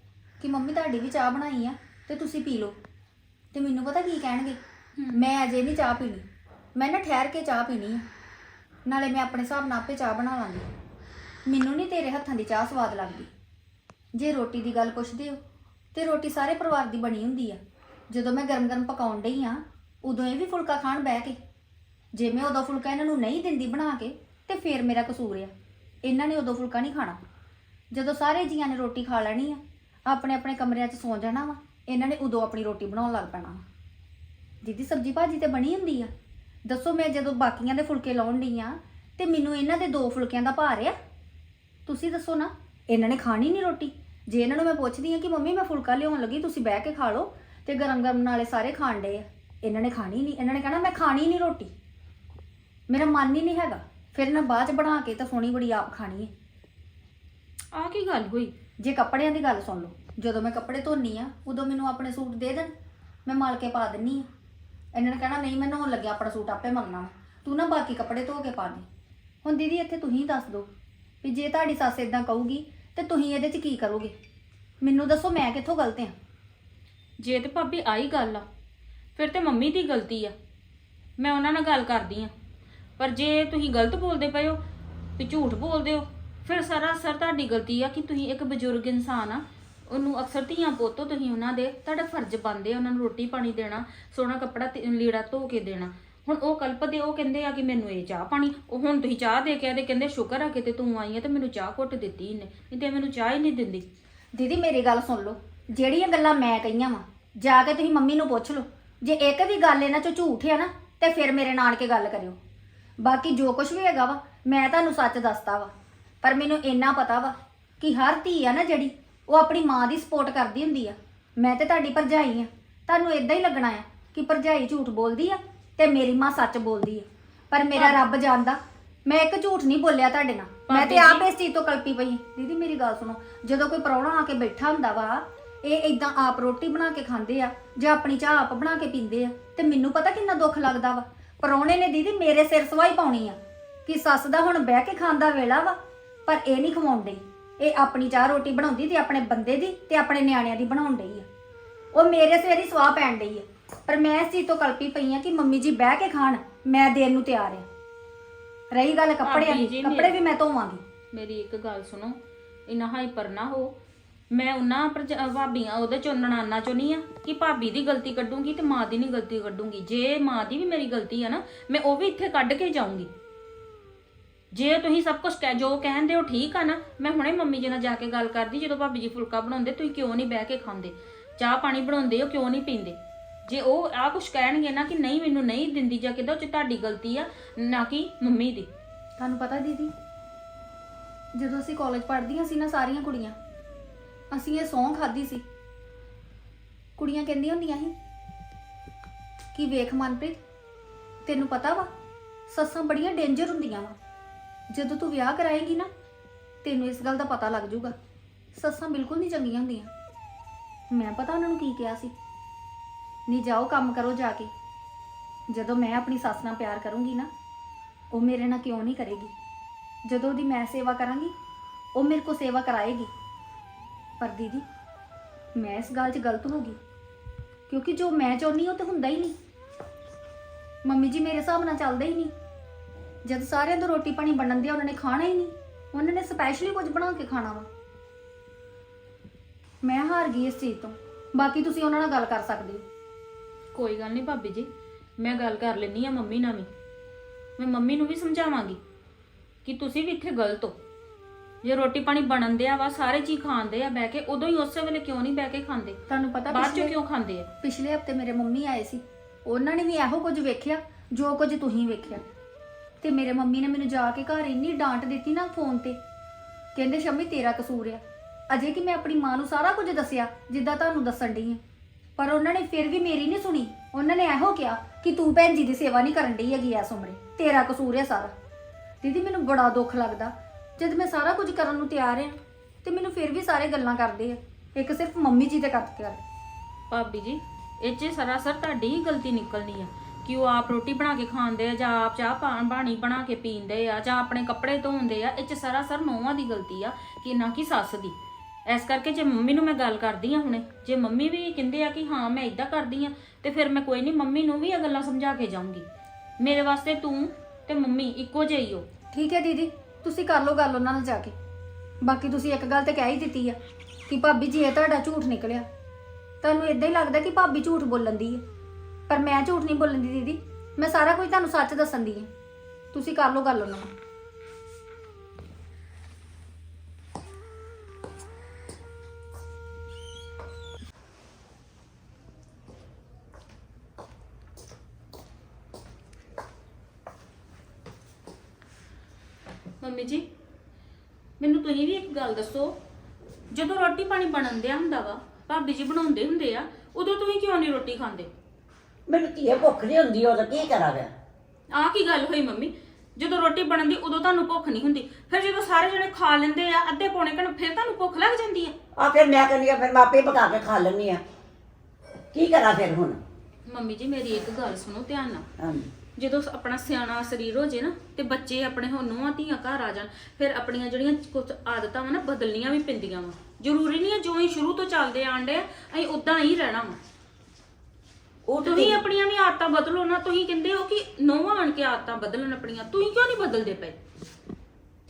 ਕਿ ਮੰਮੀ ਤੁਹਾਡੀ ਵੀ ਚਾਹ ਬਣਾਈ ਆ ਤੇ ਤੁਸੀਂ ਪੀ ਲਓ। ਤੇ ਮੈਨੂੰ ਪਤਾ ਕੀ ਕਹਿਣਗੇ? ਮੈਂ ਅਜੇ ਨਹੀਂ ਚਾਹ ਪੀਣੀ। ਮੈਂ ਨਾ ਠਹਿਰ ਕੇ ਚਾਹ ਪੀਣੀ ਆ। ਨਾਲੇ ਮੈਂ ਆਪਣੇ ਹਿਸਾਬ ਨਾਲ ਆਪੇ ਚਾਹ ਬਣਾ ਲਾਂਗੀ। ਮੈਨੂੰ ਨਹੀਂ ਤੇਰੇ ਹੱਥਾਂ ਦੀ ਚਾਹ ਸਵਾਦ ਲੱਗਦੀ। ਜੇ ਰੋਟੀ ਦੀ ਗੱਲ ਪੁੱਛਦੇ ਹੋ, ਤੇ ਰੋਟੀ ਸਾਰੇ ਪਰਿਵਾਰ ਦੀ ਬਣੀ ਹੁੰਦੀ ਆ। ਜਦੋਂ ਮੈਂ ਗਰਮ-ਗਰਮ ਪਕਾਉਣ ਡਈ ਆ, ਉਦੋਂ ਇਹ ਵੀ ਫੁਲਕਾ ਖਾਣ ਬਹਿ ਕੇ। ਜੇ ਮੈਂ ਉਦੋਂ ਫੁਲਕਾ ਇਹਨਾਂ ਨੂੰ ਨਹੀਂ ਦਿੰਦੀ ਬਣਾ ਕੇ, ਤੇ ਫੇਰ ਮੇਰਾ ਕਸੂਰ ਆ। ਇਹਨਾਂ ਨੇ ਉਦੋਂ ਫੁਲਕਾ ਨਹੀਂ ਖਾਣਾ। ਜਦੋਂ ਸਾਰੇ ਜੀਆਂ ਨੇ ਰੋਟੀ ਖਾ ਲੈਣੀ ਆ, ਆਪਣੇ ਆਪਣੇ ਕਮਰਿਆਂ 'ਚ ਸੌਂ ਜਾਣਾ ਵਾ, ਇਹਨਾਂ ਨੇ ਉਦੋਂ ਆਪਣੀ ਰੋਟੀ ਬਣਾਉਣ ਲੱਗ ਪੈਣਾ ਵਾ। ਦੀਦੀ ਸਬਜੀ ਭਾਜੀ ਤੇ ਬਣੀ ਹੁੰਦੀ ਆ? ਦੱਸੋ ਮੈਂ ਜਦੋਂ ਬਾਕੀਆਂ ਦੇ ਫੁਲਕੇ ਲਾਉਣ ਡਈ ਆ ਤੇ ਮੈਨੂੰ ਇਹਨਾਂ ਦੇ ਦੋ ਫੁਲਕਿਆਂ ਦਾ ਭਾਰ ਆ? ਤੁਸੀਂ ਦੱਸੋ ਨਾ। ਇਹਨਾਂ ਨੇ ਖਾਣੀ ਨਹੀਂ ਰੋਟੀ। ਜੇ ਇਹਨਾਂ ਨੂੰ ਮੈਂ ਪੁੱਛਦੀ ਆ ਕਿ ਮੰਮੀ ਮੈਂ ਫੁਲਕਾ ਲਿਆਉਣ ਲੱਗੀ ਤੁਸੀਂ ਬਹਿ ਕੇ ਖਾ ਲਓ ਤੇ ਗਰਮ ਗਰਮ ਨਾਲੇ ਸਾਰੇ ਖਾਣ ਡੇ ਆ। ਇਹਨਾਂ ਨੇ ਖਾਣੀ ਨਹੀਂ। ਇਹਨਾਂ ਨੇ ਕਹਿਣਾ ਮੈਂ ਖਾਣੀ ਨਹੀਂ ਰੋਟੀ। ਮੇਰਾ ਮਨ ਹੀ ਨਹੀਂ ਹੈਗਾ। ਫਿਰ ਇਹਨਾਂ ਬਾਅਦ ਚ ਬਣਾ ਕੇ ਤਾਂ ਸੋਹਣੀ ਬੜੀ ਆਪ ਖਾਣੀ ਹੈ ਆਹ ਕੀ ਗੱਲ ਹੋਈ? ਜੇ ਕੱਪੜਿਆਂ ਦੀ ਗੱਲ ਸੁਣ ਲਓ। ਜਦੋਂ ਮੈਂ ਕੱਪੜੇ ਧੋਨੀ ਆ ਉਦੋਂ ਮੈਨੂੰ ਆਪਣੇ ਸੂਟ ਦੇ ਦੇਣ। ਮੈਂ ਮਲ ਕੇ ਪਾ ਦਿੰਨੀ ਆ। ਇਹਨਾਂ ਨੇ ਕਹਿਣਾ, ਨਹੀਂ, ਮੈਂ ਨਹਾਉਣ ਲੱਗਿਆ, ਆਪਣਾ ਸੂਟ ਆਪੇ ਮੰਗਣਾ ਵਾ। ਤੂੰ ਨਾ ਬਾਕੀ ਕੱਪੜੇ ਧੋ ਕੇ ਪਾ ਦੇ। ਹੁਣ ਦੀਦੀ, ਇੱਥੇ ਤੁਸੀਂ ਦੱਸ ਦਿਓ ਵੀ ਜੇ ਤੁਹਾਡੀ ਸੱਸ ਇਦਾਂ ਕਹੂਗੀ, ਤੇ ਤੁਸੀਂ ਇਹਦੇ 'ਚ ਕੀ ਕਰੋਗੇ? ਮੈਨੂੰ ਦੱਸੋ, ਮੈਂ ਕਿੱਥੋਂ ਗਲਤ ਹਾਂ ਜੇ ਤੇ ਭਾਬੀ ਆਈ ਗੱਲ ਆ, ਫਿਰ ਤੇ ਮੰਮੀ ਦੀ ਗਲਤੀ ਆ। ਮੈਂ ਉਹਨਾਂ ਨਾਲ ਗੱਲ ਕਰਦੀ ਆ। ਪਰ ਜੇ ਤੁਸੀਂ ਗਲਤ ਬੋਲਦੇ ਪਏ ਹੋ ਤੇ ਝੂਠ ਬੋਲਦੇ ਹੋ, ਫਿਰ ਸਾਰਾ ਅਸਰ ਤੁਹਾਡੀ ਗਲਤੀ ਆ ਕਿ ਤੁਸੀਂ ਇੱਕ ਬਜ਼ੁਰਗ ਇਨਸਾਨ ਆ। ਉਹਨੂੰ ਅਕਸਰ ਧੀਆਂ ਪੋਤੋ ਤੁਸੀਂ ਉਹਨਾਂ ਦੇ, ਤੁਹਾਡਾ ਫਰਜ਼ ਬਣਦੇ ਆ ਉਹਨਾਂ ਨੂੰ ਰੋਟੀ ਪਾਣੀ ਦੇਣਾ, ਸੋਹਣਾ ਕੱਪੜਾ ਤੇ, ਲੀੜਾ ਧੋ ਕੇ ਦੇਣਾ। ਹੁਣ ਉਹ ਕਲਪਦੇ ਉਹ ਕਹਿੰਦੇ ਆ ਕਿ ਮੈਨੂੰ ਇਹ ਚਾਹ ਪਾਣੀ, ਉਹ ਹੁਣ ਤੁਸੀਂ ਚਾਹ ਦੇ ਕੇ ਆ ਤੇ ਕਹਿੰਦੇ ਸ਼ੁਕਰ ਆ ਕਿਤੇ ਤੂੰ ਆਈ ਆ ਤੇ ਮੈਨੂੰ ਚਾਹ ਘੁੱਟ ਦਿੱਤੀ ਇਹਨੇ, ਨਹੀਂ ਤੇ ਮੈਨੂੰ ਚਾਹ ਹੀ ਨਹੀਂ ਦਿੰਦੀ। ਦੀਦੀ, ਮੇਰੀ ਗੱਲ ਸੁਣ ਲਓ, ਜਿਹੜੀਆਂ ਗੱਲਾਂ ਮੈਂ ਕਹੀਆਂ ਵਾ, ਜਾ ਕੇ ਤੁਸੀਂ ਮੰਮੀ ਨੂੰ ਪੁੱਛ ਲਓ, ਜੇ ਇੱਕ ਵੀ ਗੱਲ ਇਹਨਾਂ ਚੋਂ ਝੂਠ ਆ ਨਾ, ਤੇ ਫਿਰ ਮੇਰੇ ਨਾਲ ਕੇ ਗੱਲ ਕਰਿਓ। ਬਾਕੀ ਜੋ ਕੁਝ ਵੀ ਹੈਗਾ ਵਾ, ਮੈਂ ਤੁਹਾਨੂੰ ਸੱਚ ਦੱਸਤਾ ਵਾ, ਪਰ ਮੈਨੂੰ ਇੰਨਾ ਪਤਾ ਵਾ ਕਿ ਹਰ ਧੀ ਆ ਨਾ ਜਿਹੜੀ ਉਹ ਆਪਣੀ ਮਾਂ ਦੀ ਸਪੋਰਟ ਕਰਦੀ ਹੁੰਦੀ ਆ। ਮੈਂ ਤੇ ਤੁਹਾਡੀ ਭਰਜਾਈ ਆ। ਤੁਹਾਨੂੰ ਇਦਾਂ ਹੀ ਲੱਗਣਾ ਆ ਕਿ ਭਰਜਾਈ ਝੂਠ ਬੋਲਦੀ ਆ ਤੇ ਮੇਰੀ ਮਾਂ ਸੱਚ ਬੋਲਦੀ ਆ। ਪਰ ਮੇਰਾ ਰੱਬ ਜਾਣਦਾ ਮੈਂ ਇੱਕ ਝੂਠ ਨਹੀਂ ਬੋਲਿਆ ਤੁਹਾਡੇ ਨਾਲ। ਮੈਂ ਤੇ ਆਪ ਇਸ ਚੀਜ਼ ਤੋਂ ਕਲਪੀ ਪਈ ਦੀਦੀ ਮੇਰੀ ਗੱਲ ਸੁਣੋ ਜਦੋਂ ਕੋਈ ਪ੍ਰਾਹੁਣਾ ਆ ਕੇ ਬੈਠਾ ਹੁੰਦਾ ਵਾ ਇਹ ਇਦਾਂ ਆਪ ਰੋਟੀ ਬਣਾ ਕੇ ਖਾਂਦੇ ਆ ਜਾਂ ਆਪਣੀ ਚਾਹ ਆਪ ਬਣਾ ਕੇ ਪੀਂਦੇ ਆ ਤੇ ਮੈਨੂੰ ਪਤਾ ਕਿੰਨਾ ਦੁੱਖ ਲੱਗਦਾ ਵਾ। ਪ੍ਰਾਹੁਣੇ ਨੇ ਦੀਦੀ ਮੇਰੇ ਸਿਰ ਸਵਾਈ ਪਾਉਣੀ ਆ ਕਿ ਸੱਸ ਦਾ ਹੁਣ ਬਹਿ ਕੇ ਖਾਣ ਦਾ ਵੇਲਾ ਵਾ ਪਰ ਇਹ ਨਹੀਂ ਖਵਾਉਂਦੇ। ਇਹ ਆਪਣੀ ਚਾਹ ਰੋਟੀ ਬਣਾਉਂਦੀ ਤੇ ਆਪਣੇ ਬੰਦੇ ਦੀ ਤੇ ਆਪਣੇ ਨਿਆਣਿਆਂ ਦੀ ਬਣਾਉਣ ਡਈ ਆ। ਉਹ ਮੇਰੇ ਸਿਰ ਹੀ ਸਵਾਹ ਪੈਣ ਡਈ ਆ। ਪਰ ਮੈਂ ਇਸ ਚੀਜ਼ ਤੋਂ ਕਲਪੀ ਪਈ ਆ ਕਿ ਮੰਮੀ ਜੀ ਬਹਿ ਕੇ ਖਾਣ ਮੈਂ ਦੇਣ ਨੂੰ ਤਿਆਰ ਆ। ਰਹੀ ਗੱਲ ਕੱਪੜਿਆਂ ਭਾਬੀ ਦੀ ਜੀ, ਕੱਪੜੇ ਵੀ ਮੈਂ ਧੋਵਾਂਗੀ। ਮੇਰੀ ਇੱਕ ਗੱਲ ਸੁਣੋ ਇਨਾ ਹਾਈਪਰ ਨਾ ਹੋ। ਮੈਂ ਉਹਨਾਂ ਭਰਜ- ਭਾਬੀਆਂ ਉਹਦੇ ਚੋਂ ਨਨਾਨਾ ਚੋਂ ਨਹੀਂ ਆ ਕਿ ਭਾਬੀ ਦੀ ਗਲਤੀ ਕੱਢੂੰਗੀ ਤੇ ਮਾਂ ਦੀ ਨਹੀਂ ਗਲਤੀ ਕੱਢੂੰਗੀ। ਜੇ ਮਾਂ ਦੀ ਵੀ ਮੇਰੀ ਗਲਤੀ ਆ ਨਾ ਮੈਂ ਉਹ ਵੀ ਇੱਥੇ ਕੱਢ ਕੇ ਜਾਊਂਗੀ। ਜੇ ਤੁਸੀਂ ਸਭ ਕੁਝ ਕਹਿ ਜੋ ਕਹਿੰਦੇ ਹੋ ਠੀਕ ਆ ਨਾ, ਮੈਂ ਹੁਣੇ ਮੰਮੀ ਜੀ ਨਾਲ ਜਾ ਕੇ ਗੱਲ ਕਰਦੀ, ਜਦੋਂ ਭਾਬੀ ਜੀ ਫੁਲਕਾ ਬਣਾਉਂਦੇ, ਤੁਸੀਂ ਕਿਉਂ ਨਹੀਂ ਬਹਿ ਕੇ ਖਾਂਦੇ? ਚਾਹ ਪਾਣੀ ਬਣਾਉਂਦੇ ਹੋ, ਕਿਉਂ ਨਹੀਂ ਪੀਂਦੇ? ਜੇ ਉਹ ਆ ਕੁਝ ਕਹਿਣਗੇ ਨਾ ਕਿ ਨਹੀਂ, ਮੈਨੂੰ ਨਹੀਂ ਦਿੰਦੀ ਜਾਂ ਕਿਦਾਂ, ਉਹ ਚ ਤੁਹਾਡੀ ਗਲਤੀ ਆ, ਨਾ ਕਿ ਮੰਮੀ ਦੀ। ਤੁਹਾਨੂੰ ਪਤਾ ਦੀਦੀ, ਜਦੋਂ ਅਸੀਂ ਕਾਲਜ ਪੜ੍ਹਦੀਆਂ ਸੀ ਨਾ ਸਾਰੀਆਂ ਕੁੜੀਆਂ, ਅਸੀਂ ਇਹ ਸੌਂ ਖਾਦੀ ਸੀ। ਕੁੜੀਆਂ ਕਹਿੰਦੀਆਂ ਹੁੰਦੀਆਂ ਸੀ ਕਿ ਵੇਖ ਮਨਪ੍ਰੀਤ, ਤੈਨੂੰ ਪਤਾ ਵਾ, ਸੱਸਾਂ ਬੜੀਆਂ ਡੇਂਜਰ ਹੁੰਦੀਆਂ ਵਾ। ਜਦੋਂ ਤੂੰ ਵਿਆਹ ਕਰਾਏਗੀ ਨਾ, ਤੈਨੂੰ ਇਸ ਗੱਲ ਦਾ ਪਤਾ ਲੱਗ ਜਾਊਗਾ। ਸੱਸਾਂ ਬਿਲਕੁਲ ਨਹੀਂ ਚੰਗੀਆਂ ਹੁੰਦੀਆਂ। ਮੈਂ ਪਤਾ ਉਹਨਾਂ ਨੂੰ ਕੀ ਕਿਹਾ ਸੀ? ਨਹੀਂ ਜਾਓ, ਕੰਮ ਕਰੋ ਜਾ ਕੇ। ਜਦੋਂ ਮੈਂ ਆਪਣੀ ਸੱਸ ਨਾਲ ਪਿਆਰ ਕਰੂੰਗੀ ਨਾ, ਉਹ ਮੇਰੇ ਨਾਲ ਕਿਉਂ ਨਹੀਂ ਕਰੇਗੀ? ਜਦੋਂ ਦੀ ਮੈਂ ਸੇਵਾ ਕਰਾਂਗੀ, ਉਹ ਮੇਰੇ ਕੋ ਸੇਵਾ ਕਰਾਏਗੀ। ਪਰ ਦੀਦੀ, ਮੈਂ ਇਸ ਗੱਲ 'ਚ ਗਲਤ ਹੋ ਗਈ। ਕਿਉਂਕਿ ਜੋ ਮੈਂ ਚਾਹੁੰਦੀ ਉਹ ਤਾਂ ਹੁੰਦਾ ਹੀ ਨਹੀਂ। ਮੰਮੀ ਜੀ ਮੇਰੇ ਹਿਸਾਬ ਨਾਲ ਚੱਲਦਾ ਹੀ ਨਹੀਂ। ਜਦ ਸਾਰਿਆਂ ਦਾ ਰੋਟੀ ਪਾਣੀ ਬਣਨ ਦਿਆ ਉਹਨਾਂ ਨੇ ਖਾਣਾ ਹੀ ਨਹੀਂ। ਉਹਨਾਂ ਨੇ ਸਪੈਸ਼ਲੀ ਕੁਝ ਬਣਾ ਕੇ ਖਾਣਾ ਵਾ। ਮੈਂ ਹਾਰ ਗਈ ਇਸ ਚੀਜ਼ ਤੋਂ। ਬਾਕੀ ਤੁਸੀਂ ਉਹਨਾਂ ਨਾਲ ਗੱਲ ਕਰ ਸਕਦੇ ਹੋ। ਕੋਈ ਗੱਲ ਨਹੀਂ ਭਾਬੀ ਜੀ ਮੈਂ ਗੱਲ ਕਰ ਲੈਣੀ ਆ ਮੰਮੀ ਨਾਲ ਵੀ। ਮੈਂ ਮੰਮੀ ਨੂੰ ਵੀ ਸਮਝਾਵਾਂਗੀ ਕਿ ਤੁਸੀਂ ਵੀ ਇੱਥੇ ਗਲਤ ਹੋ। ਜੇ ਰੋਟੀ ਪਾਣੀ ਬਣਨ ਦਿਆ ਵਾ ਸਾਰੇ ਜੀ ਖਾਂਦੇ ਆ ਬਹਿ ਕੇ ਉਦੋਂ ਹੀ ਉਸੇ ਵੇਲੇ ਕਿਉਂ ਨਹੀਂ ਬਹਿ ਕੇ ਖਾਂਦੇ? ਤੁਹਾਨੂੰ ਪਤਾ ਬਾਅਦ ਚ ਪਿਛਲੇ- ਕਿਉਂ ਖਾਂਦੇ ਆ? ਪਿਛਲੇ ਹਫ਼ਤੇ ਮੇਰੇ ਮੰਮੀ ਆਏ ਸੀ। ਉਹਨਾਂ ਨੇ ਵੀ ਇਹੋ ਕੁਝ ਵੇਖਿਆ ਜੋ ਕੁਝ ਤੁਸੀਂ ਵੇਖਿਆ। ਤੇ ਮੇਰੇ ਮੰਮੀ ਨੇ ਮੈਨੂੰ ਜਾ ਕੇ ਘਰ ਇੰਨੀ ਡਾਂਟ ਦਿੱਤੀ ਨਾ ਫੋਨ ਤੇ। ਕਹਿੰਦੇ, ਸ਼ੰਮੀ, ਤੇਰਾ ਕਸੂਰ ਆ। ਅਜੇ ਕਿ ਮੈਂ ਆਪਣੀ ਮਾਂ ਨੂੰ ਸਾਰਾ ਕੁਝ ਦੱਸਿਆ, ਜਿੱਦਾਂ ਤੁਹਾਨੂੰ ਦੱਸਣ ਡਈ ਆ ਪਰ ਉਹਨਾਂ ਨੇ ਫਿਰ ਵੀ ਮੇਰੀ ਨਹੀਂ ਸੁਣੀ। ਉਹਨਾਂ ਨੇ ਇਹੋ ਕਿਹਾ ਕਿ ਤੂੰ ਭੈਣ ਜੀ ਦੀ ਸੇਵਾ ਨਹੀਂ ਕਰਨ ਡਈ ਹੈਗੀ ਐਸ ਉਮਰੇ। ਤੇਰਾ ਕਸੂਰ ਹੈ ਸਾਰਾ। ਦੀਦੀ, ਮੈਨੂੰ ਬੜਾ ਦੁੱਖ ਲੱਗਦਾ। ਜਦ ਮੈਂ ਸਾਰਾ ਕੁਝ ਕਰਨ ਨੂੰ ਤਿਆਰ ਆ ਤੇ ਮੈਨੂੰ ਫਿਰ ਵੀ ਸਾਰੇ ਗੱਲਾਂ ਕਰਦੇ ਆ। ਇੱਕ ਸਿਰਫ ਮੰਮੀ ਜੀ ਤੇ ਕਰਦੇ ਆ ਭਾਬੀ ਜੀ, ਇਹ 'ਚ ਸਰਾਸਰ ਤੁਹਾਡੀ ਹੀ ਗਲਤੀ ਨਿਕਲਣੀ ਆ। ਕਿ ਉਹ ਆਪ ਰੋਟੀ ਬਣਾ ਕੇ ਖਾਂਦੇ ਆ ਜਾਂ ਆਪ ਚਾਹ ਪਾਣ ਬਾਣੀ ਬਣਾ ਕੇ ਪੀਂਦੇ ਆ ਜਾਂ ਆਪਣੇ ਕੱਪੜੇ ਧੋਂਦੇ ਆ, ਇਹ 'ਚ ਸਰਾਸਰ ਨੌਵਾਂ ਦੀ ਗਲਤੀ ਆ ਕਿ ਨਾ ਕਿ ਸੱਸ ਦੀ। ਇਸ ਕਰਕੇ ਜੇ ਮੰਮੀ ਨੂੰ ਮੈਂ ਗੱਲ ਕਰਦੀ ਆ ਹੁਣੇ, ਜੇ ਮੰਮੀ ਵੀ ਕਹਿੰਦੇ ਆ ਕਿ ਹਾਂ ਮੈਂ ਇਦਾਂ ਕਰਦੀ ਆ, ਤੇ ਫਿਰ ਮੈਂ ਕੋਈ ਨਹੀਂ ਮੰਮੀ ਨੂੰ ਵੀ ਇਹ ਗੱਲਾਂ ਸਮਝਾ ਕੇ ਜਾਊਂਗੀ। ਮੇਰੇ ਵਾਸਤੇ ਤੂੰ ਤੇ ਮੰਮੀ ਇੱਕੋ ਜਿਹੇ ਹੀ ਹੋ। ਠੀਕ ਹੈ ਦੀਦੀ, ਤੁਸੀਂ ਕਰ ਲਓ ਗੱਲ ਉਹਨਾਂ ਨਾਲ ਜਾ ਕੇ। ਬਾਕੀ ਤੁਸੀਂ ਇੱਕ ਗੱਲ ਤੇ ਕਹਿ ਹੀ ਦਿੱਤੀ ਆ ਕਿ ਭਾਬੀ ਜੀ, ਇਹ ਤੁਹਾਡਾ ਝੂਠ ਨਿਕਲਿਆ। ਤੁਹਾਨੂੰ ਇਦਾਂ ਹੀ ਲੱਗਦਾ ਕਿ ਭਾਬੀ ਝੂਠ ਬੋਲਣ ਦੀ ਹੈ ਪਰ ਮੈਂ ਝੂਠ ਨਹੀਂ ਬੋਲਣ ਦੀ ਦੀਦੀ। ਮੈਂ ਸਾਰਾ ਕੁਝ ਤੁਹਾਨੂੰ ਸੱਚ ਦੱਸਣ ਦੀ ਹੈ। ਤੁਸੀਂ ਕਰ ਲਓ ਗੱਲ ਉਹਨਾਂ ਨਾਲ। ਮੰਮੀ ਜੀ, ਮੈਨੂੰ ਤੁਸੀਂ ਵੀ ਇੱਕ ਗੱਲ ਦੱਸੋ। ਜਦੋਂ ਰੋਟੀ ਪਾਣੀ ਬਣਨ ਦਿਆ ਹੁੰਦਾ ਵਾ, ਭਾਬੀ ਜੀ ਬਣਾਉਂਦੇ ਹੁੰਦੇ ਆ, ਉਦੋਂ ਤੁਸੀਂ ਕਿਉਂ ਨਹੀਂ ਰੋਟੀ ਖਾਂਦੇ? ਮੈਨੂੰ ਧੀਏ ਭੁੱਖ ਨਹੀਂ ਹੁੰਦੀ ਉਹ ਤਾਂ ਕੀ ਕਰਾਂ ਫਿਰ ਆਹ ਕੀ ਗੱਲ ਹੋਈ ਮੰਮੀ? ਜਦੋਂ ਰੋਟੀ ਬਣਨ ਦੀ ਉਦੋਂ ਤੁਹਾਨੂੰ ਭੁੱਖ ਨਹੀਂ ਹੁੰਦੀ ਫਿਰ ਜਦੋਂ ਸਾਰੇ ਜਣੇ ਖਾ ਲੈਂਦੇ ਆ ਅੱਧੇ ਪੌਣੇ ਘੰਟੇ ਫਿਰ ਤੁਹਾਨੂੰ ਭੁੱਖ ਲੱਗ ਜਾਂਦੀ ਆ। ਆ ਫਿਰ ਮੈਂ ਕਹਿੰਦੀ ਆ ਫਿਰ ਮੈਂ ਆਪੇ ਪਕਾ ਕੇ ਖਾ ਲੈਂਦੀ ਆ। ਕੀ ਕਰਾਂ ਫਿਰ ਹੁਣ? ਮੰਮੀ ਜੀ ਮੇਰੀ ਇੱਕ ਗੱਲ ਸੁਣੋ ਧਿਆਨ ਨਾਲ। ਹਾਂਜੀ। ਜਦੋਂ ਆਪਣਾ ਸਿਆਣਾ ਸਰੀਰ ਹੋ ਜੇ ਨਾ ਤੇ ਬੱਚੇ ਆਪਣੇ ਹੁਣ ਨੂੰਹਾਂ ਧੀਆਂ ਘਰ ਆ ਜਾਣ ਫਿਰ ਆਪਣੀਆਂ ਜਿਹੜੀਆਂ ਕੁਝ ਆਦਤਾਂ ਵਾ ਨਾ ਬਦਲਣੀਆਂ ਵੀ ਪੈਂਦੀਆਂ ਵਾ। ਜ਼ਰੂਰੀ ਨਹੀਂ ਹੈ ਜੋ ਹੀ ਸ਼ੁਰੂ ਤੋਂ ਚੱਲਦੇ ਆਂਡੇ ਆ ਅਸੀਂ ਉਦਾਂ ਹੀ ਰਹਿਣਾ ਵਾ। ਉਹ ਤੁਸੀਂ ਆਪਣੀਆਂ ਵੀ ਆਦਤਾਂ ਬਦਲੋ ਨਾ ਤੁਸੀਂ ਕਹਿੰਦੇ ਹੋ ਕਿ ਨੌਵਾਂ ਆਣ ਕੇ ਆਦਤਾਂ ਬਦਲਣ ਆਪਣੀਆਂ ਤੁਸੀਂ ਕਿਉਂ ਨਹੀਂ ਬਦਲਦੇ ਪਏ?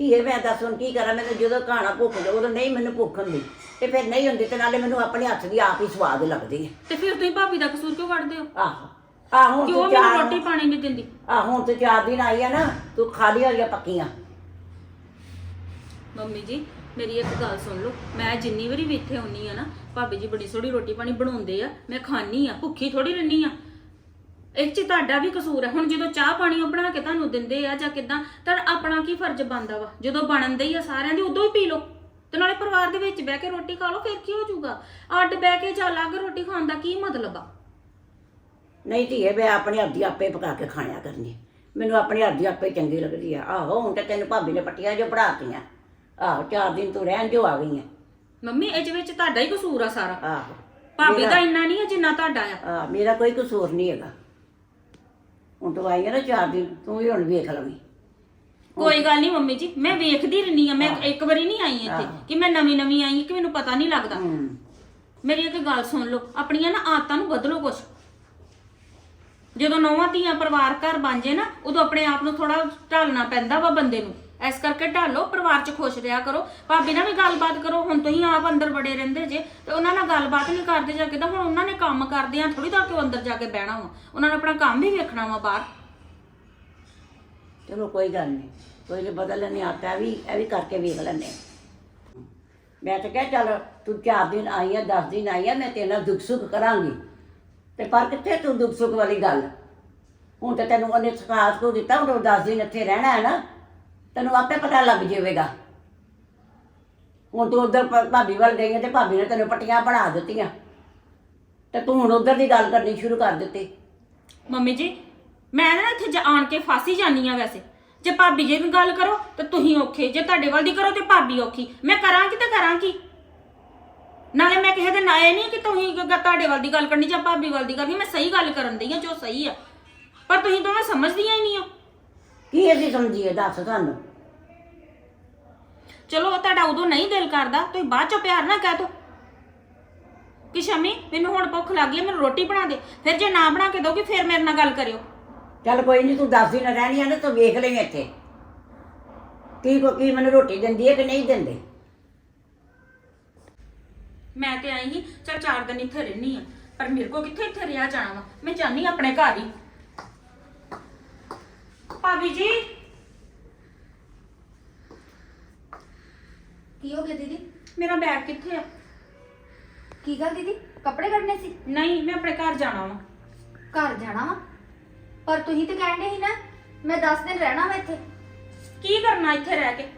ਧੀਏ ਮੈਂ ਦੱਸ ਹੁਣ ਕੀ ਕਰਾਂ ਮੈਨੂੰ ਜਦੋਂ ਖਾਣਾ ਭੁੱਖ ਲੱਗੇ ਉਦੋਂ ਨਹੀਂ ਮੈਨੂੰ ਭੁੱਖ ਹੁੰਦੀ। ਤੇ ਫਿਰ ਨਹੀਂ ਹੁੰਦੀ ਤੇ ਨਾਲੇ ਮੈਨੂੰ ਆਪਣੇ ਹੱਥ ਦੀ ਆਪ ਹੀ ਸਵਾਦ ਲੱਗਦੀ ਹੈ। ਤੇ ਫਿਰ ਤੁਸੀਂ ਭਾਬੀ ਦਾ ਕਸੂਰ ਕਿਉਂ ਕੱਢਦੇ ਹੋ? ਆਹੋ। ਆ ਹੁਣ ਤੂੰ ਮੈਨੂੰ ਚਾਰ ਰੋਟੀ ਪਾਣੀ ਨਹੀਂ ਦਿੰਦੀ? ਆ ਹੁਣ ਤੇ ਚਾਰ ਦਿਨ ਆਈ ਆ ਨਾ ਤੂੰ ਖਾਲੀ ਵਾਲੀਆਂ ਪੱਕੀਆਂ। ਮੰਮੀ ਜੀ ਮੇਰੀ ਇੱਕ ਗੱਲ ਸੁਣ ਲਓ ਮੈਂ ਜਿੰਨੀ ਵਾਰੀ ਵੀ ਇੱਥੇ ਆਉਣੀ ਆ ਨਾ ਭਾਬੀ ਜੀ ਬੜੀ ਸੋਹਣੀ ਰੋਟੀ ਪਾਣੀ ਬਣਾਉਂਦੇ ਆ, ਮੈਂ ਖਾਣੀ ਆ, ਭੁੱਖੀ ਥੋੜੀ ਰਹਿਣੀ ਆ। ਇਹ ਚ ਤੁਹਾਡਾ ਵੀ ਕਸੂਰ ਹੈ ਹੁਣ ਜਦੋਂ ਚਾਹ ਪਾਣੀ ਉਹ ਬਣਾ ਕੇ ਤੁਹਾਨੂੰ ਦਿੰਦੇ ਆ ਜਾਂ ਕਿਦਾਂ, ਤਾਂ ਆਪਣਾ ਕੀ ਫਰਜ਼ ਬਣਦਾ ਵਾ? ਜਦੋਂ ਬਣਦੇ ਹੀ ਆ ਸਾਰਿਆਂ ਦੀ, ਉਦੋਂ ਹੀ ਪੀ ਲਓ। ਤੇ ਨਾਲੇ ਪਰਿਵਾਰ ਦੇ ਵਿੱਚ ਬਹਿ ਕੇ ਰੋਟੀ ਖਾ ਲਓ, ਫਿਰ ਕੀ ਹੋ ਜਾਊਗਾ? ਅੱਡ ਬਹਿ ਕੇ ਜਾਂ ਅਲੱਗ ਰੋਟੀ ਖਾਣ ਦਾ ਕੀ ਮਤਲਬ ਆ? ਨਹੀਂ ਧੀਏ, ਮੈਂ ਆਪਣੇ ਹੱਥ ਦੀ ਆਪੇ ਪਕਾ ਕੇ ਖਾਣਿਆ ਕਰਨੀ। ਮੈਨੂੰ ਆਪਣੇ ਹੱਥ ਦੀ ਆਪੇ ਚੰਗੀ ਲੱਗਦੀ ਆ। ਆਹੋ, ਹੁਣ ਤੇ ਤੈਨੂੰ ਭਾਬੀ ਨੇ ਪੱਟੀਆਂ ਜੋ ਪੜਾਤੀਆਂ ਆਹੋ, ਚਾਰ ਦਿਨ ਤੂੰ ਰਹਿਣ ਜੋ ਆ ਗਈ ਹੈ ਮੰਮੀ ਇਹ ਵਿੱਚ ਤੁਹਾਡਾ ਹੀ ਕਸੂਰ ਆ ਸਾਰਾ। ਆਹੋ। ਭਾਬੀ ਦਾ ਇੰਨਾ ਨਹੀਂ ਹੈ ਜਿੰਨਾ ਤੁਹਾਡਾ ਆ। ਆ ਮੇਰਾ ਕੋਈ ਕਸੂਰ ਨਹੀਂ ਹੈਗਾ। ਹੁਣ ਤੂੰ ਆਈ ਨਾ ਚਾਰ ਦਿਨ ਤੂੰ ਵੀ ਹੁਣ ਵੇਖ ਲਵੀਂ। ਕੋਈ ਗੱਲ ਨਹੀਂ ਮੰਮੀ ਜੀ ਮੈਂ ਵੇਖਦੀ ਰਹਿੰਦੀ ਆ। ਮੈਂ ਇੱਕ ਵਾਰੀ ਨਹੀਂ ਆਈ ਇੱਥੇ ਕਿ ਮੈਂ ਨਵੀਂ ਨਵੀਂ ਆਈ ਹਾਂ ਕਿ ਮੈਨੂੰ ਪਤਾ ਨਹੀਂ ਲੱਗਦਾ। ਹੂੰ। ਮੇਰੀ ਇੱਕ ਗੱਲ ਸੁਣ ਲਓ ਆਪਣੀਆਂ ਨਾ ਆਦਤਾਂ ਨੂੰ ਬਦਲੋ ਕੁਛ। ਜਦੋਂ ਨੌਵਾਂ ਧੀਆਂ ਪਰਿਵਾਰ ਘਰ ਬਣ ਜੇ ਨਾ ਉਦੋਂ ਆਪਣੇ ਆਪ ਨੂੰ ਥੋੜਾ ਢਾਲਣਾ ਪੈਂਦਾ ਵਾ ਬੰਦੇ ਨੂੰ। ਇਸ ਕਰਕੇ ਢਾਲੋ, ਪਰਿਵਾਰ 'ਚ ਖੁਸ਼ ਰਿਹਾ ਕਰੋ। ਭਾਬੀ ਨਾਲ ਵੀ ਗੱਲਬਾਤ ਕਰੋ, ਹੁਣ ਤੁਸੀਂ ਆਪ ਅੰਦਰ ਬੜੇ ਰਹਿੰਦੇ ਜੇ, ਤੇ ਉਹਨਾਂ ਨਾਲ ਗੱਲਬਾਤ ਨਹੀਂ ਕਰਦੇ ਜਾਂ ਕਿਦਾਂ ਹੁਣ ਉਹਨਾਂ ਨੇ ਕੰਮ ਕਰਦੇ ਆ ਥੋੜੀ ਤਾਂ ਕਿ ਅੰਦਰ ਜਾ ਕੇ ਬਹਿਣਾ ਵਾ। ਉਹਨਾਂ ਨੇ ਆਪਣਾ ਕੰਮ ਵੀ ਵੇਖਣਾ ਵਾ ਬਾਹਰ। ਚਲੋ, ਕੋਈ ਗੱਲ ਨਹੀਂ। ਕੋਈ ਨਹੀਂ, ਬਦਲ ਲੈਣੇ ਆਤਾ ਵੀ, ਇਹ ਵੀ ਕਰਕੇ ਵੇਖ ਲੈਣੇ ਮੈਂ ਤਾਂ ਕਿਹਾ, ਚੱਲ, ਤੂੰ ਚਾਰ ਦਿਨ ਆਈ ਆ 10 ਦਿਨ ਆਈ ਆ, ਮੈਂ ਤੇਰੇ ਨਾਲ ਦੁੱਖ ਸੁੱਖ ਕਰਾਂਗੀ। ਤੇ ਪਰ ਕਿੱਥੇ ਤੂੰ ਦੁੱਖ ਸੁੱਖ ਵਾਲੀ ਗੱਲ? ਹੁਣ ਤਾਂ ਤੈਨੂੰ ਉਹਨੇ ਸਕਾਸ ਕੋ ਦਿੱਤਾ, ਹੁਣ 10 ਦਿਨ ਇੱਥੇ ਰਹਿਣਾ ਹੈ ਨਾ। ਤੈਨੂੰ ਆਪੇ ਪਤਾ ਲੱਗ ਜਾਵੇਗਾ। ਹੁਣ ਤੂੰ ਉਧਰ ਭਾਬੀ ਵੱਲ ਗਈ ਹੈ ਤੇ ਭਾਬੀ ਨੇ ਤੈਨੂੰ ਪੱਟੀਆਂ ਬਣਾ ਦਿੱਤੀਆਂ। ਤੇ ਤੂੰ ਹੁਣ ਉਧਰ ਦੀ ਗੱਲ ਕਰਨੀ ਸ਼ੁਰੂ ਕਰ ਦਿੱਤੀ। ਮੰਮੀ ਜੀ, ਮੈਂ ਨਾ ਇੱਥੇ ਜਾ- ਆਣ ਕੇ ਫਾਸੀ ਜਾਨੀ ਆ ਵੈਸੇ। ਜੇ ਭਾਬੀ ਜੀ ਨੂੰ ਗੱਲ ਕਰੋ, ਤਾਂ ਤੁਸੀਂ ਔਖੇ। ਜੇ ਤੁਹਾਡੇ ਵੱਲ ਦੀ ਕਰੋ ਤੇ ਭਾਬੀ ਔਖੀ। ਮੈਂ ਕਰਾਂ ਕਿ ਤੇ ਕਰਾਂ ਕੀ? ਨਾਲੇ ਮੈਂ ਕਿਸੇ ਦੇ ਨਾ ਇਹ ਨਹੀਂ ਕਿ ਤੁਸੀਂ ਗ- ਤੁਹਾਡੇ ਵੱਲ ਦੀ ਗੱਲ ਕਰਨੀ ਜਾਂ ਭਾਬੀ ਵੱਲ ਦੀ ਕਰਨੀ ਮੈਂ ਸਹੀ ਗੱਲ ਕਰਨ ਦਈ ਆ, ਜੋ ਸਹੀ ਆ। ਪਰ ਤੁਸੀਂ ਦੋਵੇਂ ਸਮਝਦੀਆਂ ਹੀ ਨਹੀਂ ਹੋ ਕੀ ਅਸੀਂ ਸਮਝੀਏ ਦੱਸ ਤੁਹਾਨੂੰ ਚਲੋ ਤੁਹਾਡਾ ਉਦੋਂ ਨਹੀਂ ਦਿਲ ਕਰਦਾ। ਤੁਸੀਂ ਬਾਅਦ ਚੋਂ ਪਿਆਰ ਨਾ ਕਹਿ ਤੋ ਕਿ ਸ਼ਮੀ ਮੈਨੂੰ ਹੁਣ ਭੁੱਖ ਲੱਗ ਗਈ ਹੈ, ਮੈਨੂੰ ਰੋਟੀ ਬਣਾ ਦੇ। ਫਿਰ ਜੇ ਨਾ ਬਣਾ ਕੇ ਦੋਗੇ ਫਿਰ ਮੇਰੇ ਨਾਲ ਗੱਲ ਕਰਿਓ। ਚੱਲ ਕੋਈ ਨਹੀਂ ਤੂੰ 10 ਦਿਨ ਰਹਿਣੀ ਆ ਨਾ ਤੂੰ ਵੇਖ ਲਈ ਇੱਥੇ। ਕੀ ਕੋ ਕੀ ਮੈਨੂੰ ਰੋਟੀ ਦਿੰਦੀ ਹੈ ਕਿ ਨਹੀਂ ਦਿੰਦੇ? ਮੈਂ ਤੇ ਆਈ ਸੀ ਚਲ ਚਾਰ ਦਿਨ ਇੱਥੇ ਰਹਿਣੀ ਆ ਪਰ ਮੇਰੇ ਕੋ ਕਿੱਥੇ ਇੱਥੇ ਰਿਹਾ ਜਾਣਾ ਵਾ? ਮੈਂ ਜਾਨੀ ਆਪਣੇ ਘਰ ਹੀ। ਭਾਬੀ ਜੀ। ਕੀ ਹੋ ਗਿਆ ਦੀਦੀ? ਮੇਰਾ ਬੈਗ ਕਿੱਥੇ ਆ? ਕੀ ਗੱਲ ਦੀਦੀ? ਕੱਪੜੇ ਕੱਢਨੇ ਸੀ? ਨਹੀਂ ਮੈਂ ਆਪਣੇ ਘਰ ਜਾਣਾ ਵਾ। ਘਰ ਜਾਣਾ ਵਾ? ਪਰ ਤੁਸੀਂ ਤੇ ਕਹਿੰਦੇ ਸੀ ਨਾ ਮੈਂ 10 ਦਿਨ ਰਹਿਣਾ ਵਾ ਇੱਥੇ। ਕੀ ਕਰਨਾ ਇੱਥੇ ਰਹਿ ਕੇ?